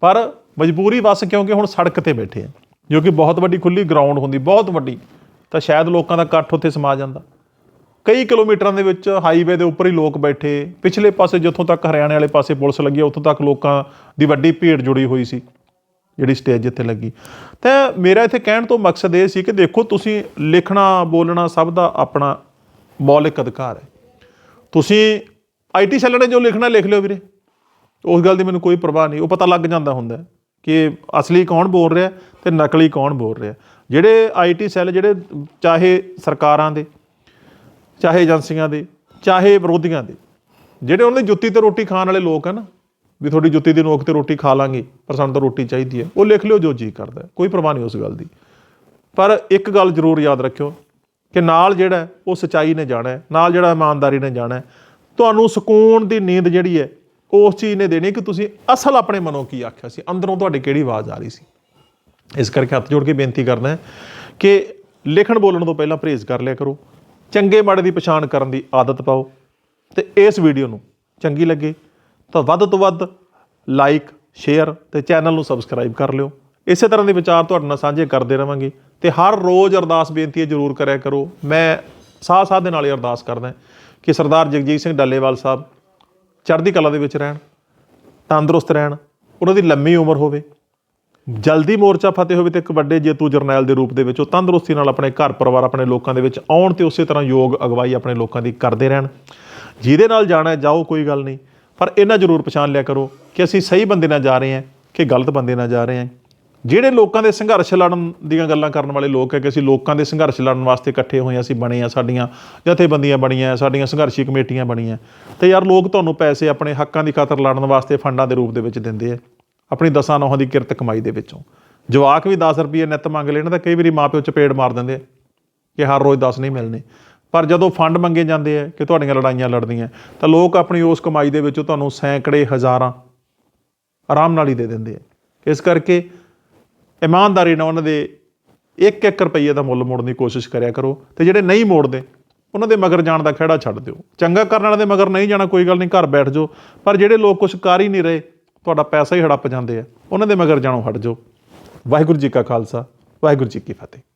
ਪਰ ਮਜਬੂਰੀ ਬਸ ਕਿਉਂਕਿ ਹੁਣ ਸੜਕ ਤੇ ਬੈਠੇ ਆ। ਜੋ ਕਿ ਬਹੁਤ ਵੱਡੀ ਖੁੱਲੀ ਗਰਾਊਂਡ ਹੁੰਦੀ, ਬਹੁਤ ਵੱਡੀ। ਤਾਂ ਸ਼ਾਇਦ ਲੋਕਾਂ ਦਾ ਇਕੱਠ ਉੱਥੇ ਸਮਾ ਜਾਂਦਾ। ਕਈ ਕਿਲੋਮੀਟਰਾਂ ਦੇ ਵਿੱਚ ਹਾਈਵੇ ਦੇ ਉੱਪਰ ਹੀ ਲੋਕ ਬੈਠੇ। ਪਿਛਲੇ ਪਾਸੇ ਜਿੱਥੋਂ ਤੱਕ ਹਰਿਆਣੇ ਵਾਲੇ ਪਾਸੇ ਪੁਲਿਸ ਲੱਗੀ ਉੱਥੋਂ ਤੱਕ ਲੋਕਾਂ ਦੀ ਵੱਡੀ ਭੀੜ ਜੁੜੀ ਹੋਈ ਸੀ, ਜਿਹੜੀ ਸਟੇਜ ਜਿੱਥੇ ਲੱਗੀ। ਤਾਂ ਮੇਰਾ ਇੱਥੇ ਕਹਿਣ ਤੋਂ ਮਕਸਦ ਇਹ ਸੀ ਕਿ ਦੇਖੋ, ਤੁਸੀਂ ਲਿਖਣਾ, ਬੋਲਣਾ ਸਭ ਦਾ ਆਪਣਾ ਮੌਲਿਕ ਅਧਿਕਾਰ ਹੈ। ਤੁਸੀਂ ਆਈਟੀ ਸੈੱਲ ਨੇ ਜੋ ਲਿਖਣਾ, ਲਿਖ ਲਿਓ ਵੀਰੇ। ਉਸ ਗੱਲ ਦੀ ਮੈਨੂੰ ਕੋਈ ਪਰਵਾਹ ਨਹੀਂ। ਉਹ ਪਤਾ ਲੱਗ ਜਾਂਦਾ ਹੁੰਦਾ ਕਿ ਅਸਲੀ ਕੌਣ ਬੋਲ ਰਿਹਾ ਤੇ ਨਕਲੀ ਕੌਣ ਬੋਲ ਰਿਹਾ। ਜਿਹੜੇ ਆਈਟੀ ਸੈੱਲ, ਜਿਹੜੇ ਚਾਹੇ ਸਰਕਾਰਾਂ ਦੇ ਚਾਹੇ ਏਜੰਸੀਆਂ ਦੇ, ਚਾਹੇ ਵਿਰੋਧੀਆਂ ਦੇ। ਜਿਹੜੇ ਉਹਨਾਂ ਦੀ ਜੁੱਤੀ ਤੇ ਰੋਟੀ ਖਾਣ ਵਾਲੇ ਲੋਕ ਹਨ ਨਾ, ਵੀ ਤੁਹਾਡੀ ਜੁੱਤੀ ਦੀ ਨੋਕ ਤੇ ਰੋਟੀ ਖਾ ਲਾਂਗੇ, ਪਰ ਸਾਨੂੰ ਤਾਂ ਰੋਟੀ ਚਾਹੀਦੀ ਹੈ ਉਹ ਲਿਖ ਲਿਓ ਜੋ ਜੀ ਕਰਦਾ, ਕੋਈ ਪਰਵਾਹ ਨਹੀਂ ਉਸ ਗੱਲ ਦੀ। ਪਰ ਇੱਕ ਗੱਲ ਜ਼ਰੂਰ ਯਾਦ ਰੱਖਿਓ ਕਿ ਨਾਲ ਜਿਹੜਾ ਉਹ ਸਚਾਈ ਨੇ ਜਾਣਾ ਹੈ, ਨਾਲ ਜਿਹੜਾ ਇਮਾਨਦਾਰੀ ਨੇ ਜਾਣਾ ਹੈ। ਤੁਹਾਨੂੰ ਸਕੂਨ ਦੀ ਨੀਂਦ ਜਿਹੜੀ ਹੈ ਉਹ ਉਸ ਚੀਜ਼ ਨੇ ਦੇਣੀ ਕਿ ਤੁਸੀਂ ਅਸਲ ਆਪਣੇ ਮਨੋਂ ਕੀ ਆਖਿਆ ਸੀ, ਅੰਦਰੋਂ ਤੁਹਾਡੀ ਕਿਹੜੀ ਆਵਾਜ਼ ਆ ਰਹੀ ਸੀ। ਇਸ ਕਰਕੇ ਹੱਥ ਜੋੜ ਕੇ ਬੇਨਤੀ ਕਰਨਾ ਹੈ ਕਿ ਲਿਖਣ ਬੋਲਣ ਤੋਂ ਪਹਿਲਾਂ ਪਰਹੇਜ਼ ਕਰ ਲਿਆ ਕਰੋ ਚੰਗੇ ਮਾੜੇ ਦੀ ਪਛਾਣ ਕਰਨ ਦੀ ਆਦਤ ਪਾਓ ਤੇ ਇਸ ਵੀਡੀਓ ਨੂੰ ਚੰਗੀ ਲੱਗੇ ਤਾਂ ਵੱਧ ਤੋਂ ਵੱਧ ਲਾਈਕ ਸ਼ੇਅਰ ਤੇ ਚੈਨਲ ਨੂੰ ਸਬਸਕ੍ਰਾਈਬ ਕਰ ਲਿਓ। ਇਸੇ ਤਰ੍ਹਾਂ ਦੇ ਵਿਚਾਰ ਤੁਹਾਡੇ ਨਾਲ ਸਾਂਝੇ ਕਰਦੇ ਰਵਾਂਗੇ ਤੇ ਹਰ ਰੋਜ਼ ਅਰਦਾਸ ਬੇਨਤੀ ਜ਼ਰੂਰ ਕਰਿਆ ਕਰੋ। ਮੈਂ ਸਾਹ ਸਾਹ ਦੇ ਨਾਲ ਹੀ ਅਰਦਾਸ ਕਰਦਾ ਕਿ ਸਰਦਾਰ ਜਗਜੀਤ ਸਿੰਘ ਡੱਲੇਵਾਲ ਸਾਹਿਬ ਚੜ੍ਹਦੀ ਕਲਾ ਦੇ ਵਿੱਚ ਰਹਿਣ, ਤੰਦਰੁਸਤ ਰਹਿਣ, ਉਹਨਾਂ ਦੀ ਲੰਮੀ ਉਮਰ ਹੋਵੇ। ਜਲਦੀ ਮੋਰਚਾ ਫਤਿਹ ਹੋਵੇ ਤੇ ਇੱਕ ਵੱਡੇ ਜੇਤੂ ਜਰਨੈਲ ਦੇ ਰੂਪ ਦੇ ਵਿੱਚ ਉਹ ਤੰਦਰੁਸਤੀ ਨਾਲ ਆਪਣੇ ਘਰ ਪਰਿਵਾਰ ਆਪਣੇ ਲੋਕਾਂ ਦੇ ਵਿੱਚ ਆਉਣ ਤੇ ਉਸੇ ਤਰ੍ਹਾਂ ਯੋਗ ਅਗਵਾਈ ਆਪਣੇ ਲੋਕਾਂ ਦੀ ਕਰਦੇ ਰਹਿਣ। ਜਿਹਦੇ ਨਾਲ ਜਾਣਾ ਜਾਓ, ਕੋਈ ਗੱਲ ਨਹੀਂ। ਪਰ ਇਹਨਾਂ ਜ਼ਰੂਰ ਪਛਾਣ ਲਿਆ ਕਰੋ ਕਿ ਅਸੀਂ ਸਹੀ ਬੰਦੇ ਨਾਲ ਜਾ ਰਹੇ ਹਾਂ ਕਿ ਗਲਤ ਬੰਦੇ ਨਾਲ ਜਾ ਰਹੇ ਹਾਂ। ਜਿਹੜੇ ਲੋਕਾਂ ਦੇ ਸੰਘਰਸ਼ ਲੜਨ ਦੀਆਂ ਗੱਲਾਂ ਕਰਨ ਵਾਲੇ ਲੋਕ ਹੈ ਕਿ ਅਸੀਂ ਲੋਕਾਂ ਦੇ ਸੰਘਰਸ਼ ਲੜਨ ਵਾਸਤੇ ਇਕੱਠੇ ਹੋਏ ਹਾਂ, ਅਸੀਂ ਬਣੇ ਆ ਸਾਡੀਆਂ ਜਥੇਬੰਦੀਆਂ ਬਣੀਆਂ ਸਾਡੀਆਂ ਸੰਘਰਸ਼ੀ ਕਮੇਟੀਆਂ ਬਣੀਆਂ ਤੇ ਯਾਰ, ਲੋਕ ਤੁਹਾਨੂੰ ਪੈਸੇ ਆਪਣੇ ਹੱਕਾਂ ਦੀ ਖਾਤਰ ਲੜਨ ਵਾਸਤੇ ਫੰਡਾਂ ਦੇ ਰੂਪ ਦੇ ਵਿੱਚ ਦਿੰਦੇ ਆ ਆਪਣੀ ਦਸਾਂ ਨੌਹਾਂ ਦੀ ਕਿਰਤ ਕਮਾਈ ਦੇ ਵਿੱਚੋਂ। ਜਵਾਕ ਵੀ 10 ਰੁਪਏ ਨਿੱਤ ਮੰਗ ਲੈਣ ਤਾਂ ਕਈ ਵਾਰੀ ਮਾਪਿਓ ਚਪੇੜ ਮਾਰ ਦਿੰਦੇ ਆ ਕਿ ਹਰ ਰੋਜ਼ 10 ਨਹੀਂ ਮਿਲਣੇ। ਪਰ ਜਦੋਂ ਫੰਡ ਮੰਗੇ ਜਾਂਦੇ ਆ ਕਿ ਤੁਹਾਡੀਆਂ ਲੜਾਈਆਂ ਲੜਦੀਆਂ, ਤਾਂ ਲੋਕ ਆਪਣੀ ਉਸ ਕਮਾਈ ਦੇ ਵਿੱਚੋਂ ਤੁਹਾਨੂੰ ਸੈਂਕੜੇ ਹਜ਼ਾਰਾਂ ਆਰਾਮ ਨਾਲ ਹੀ ਦੇ ਦਿੰਦੇ ਆ। ਇਸ ਕਰਕੇ ਇਮਾਨਦਾਰੀ ਨਾਲ ਉਹਨਾਂ ਦੇ ਇੱਕ ਇੱਕ ਰੁਪਈਏ ਦਾ ਮੁੱਲ ਮੋੜਨ ਦੀ ਕੋਸ਼ਿਸ਼ ਕਰਿਆ ਕਰੋ ਤੇ ਜਿਹੜੇ ਨਹੀਂ ਮੋੜਦੇ, ਉਹਨਾਂ ਦੇ ਮਗਰ ਜਾਣ ਦਾ ਖਹਿੜਾ ਛੱਡ ਦਿਓ। ਚੰਗਾ ਕਰਨ ਵਾਲਿਆਂ ਦੇ ਮਗਰ ਨਹੀਂ ਜਾਣਾ ਕੋਈ ਗੱਲ ਨਹੀਂ, ਘਰ ਬੈਠ ਜਾਓ। ਪਰ ਜਿਹੜੇ ਲੋਕ ਕੁਝ ਕਰ ਹੀ ਨਹੀਂ ਰਹੇ ਤੁਹਾਡਾ ਪੈਸਾ ਹੀ ਹੜੱਪ ਜਾਂਦੇ ਆ। ਉਹਨਾਂ ਦੇ ਮਗਰ ਜਾਣੋ, ਹਟ ਜਾਓ। ਵਾਹਿਗੁਰੂ ਜੀ ਕਾ ਖਾਲਸਾ, ਵਾਹਿਗੁਰੂ ਜੀ ਕੀ ਫਤਿਹ।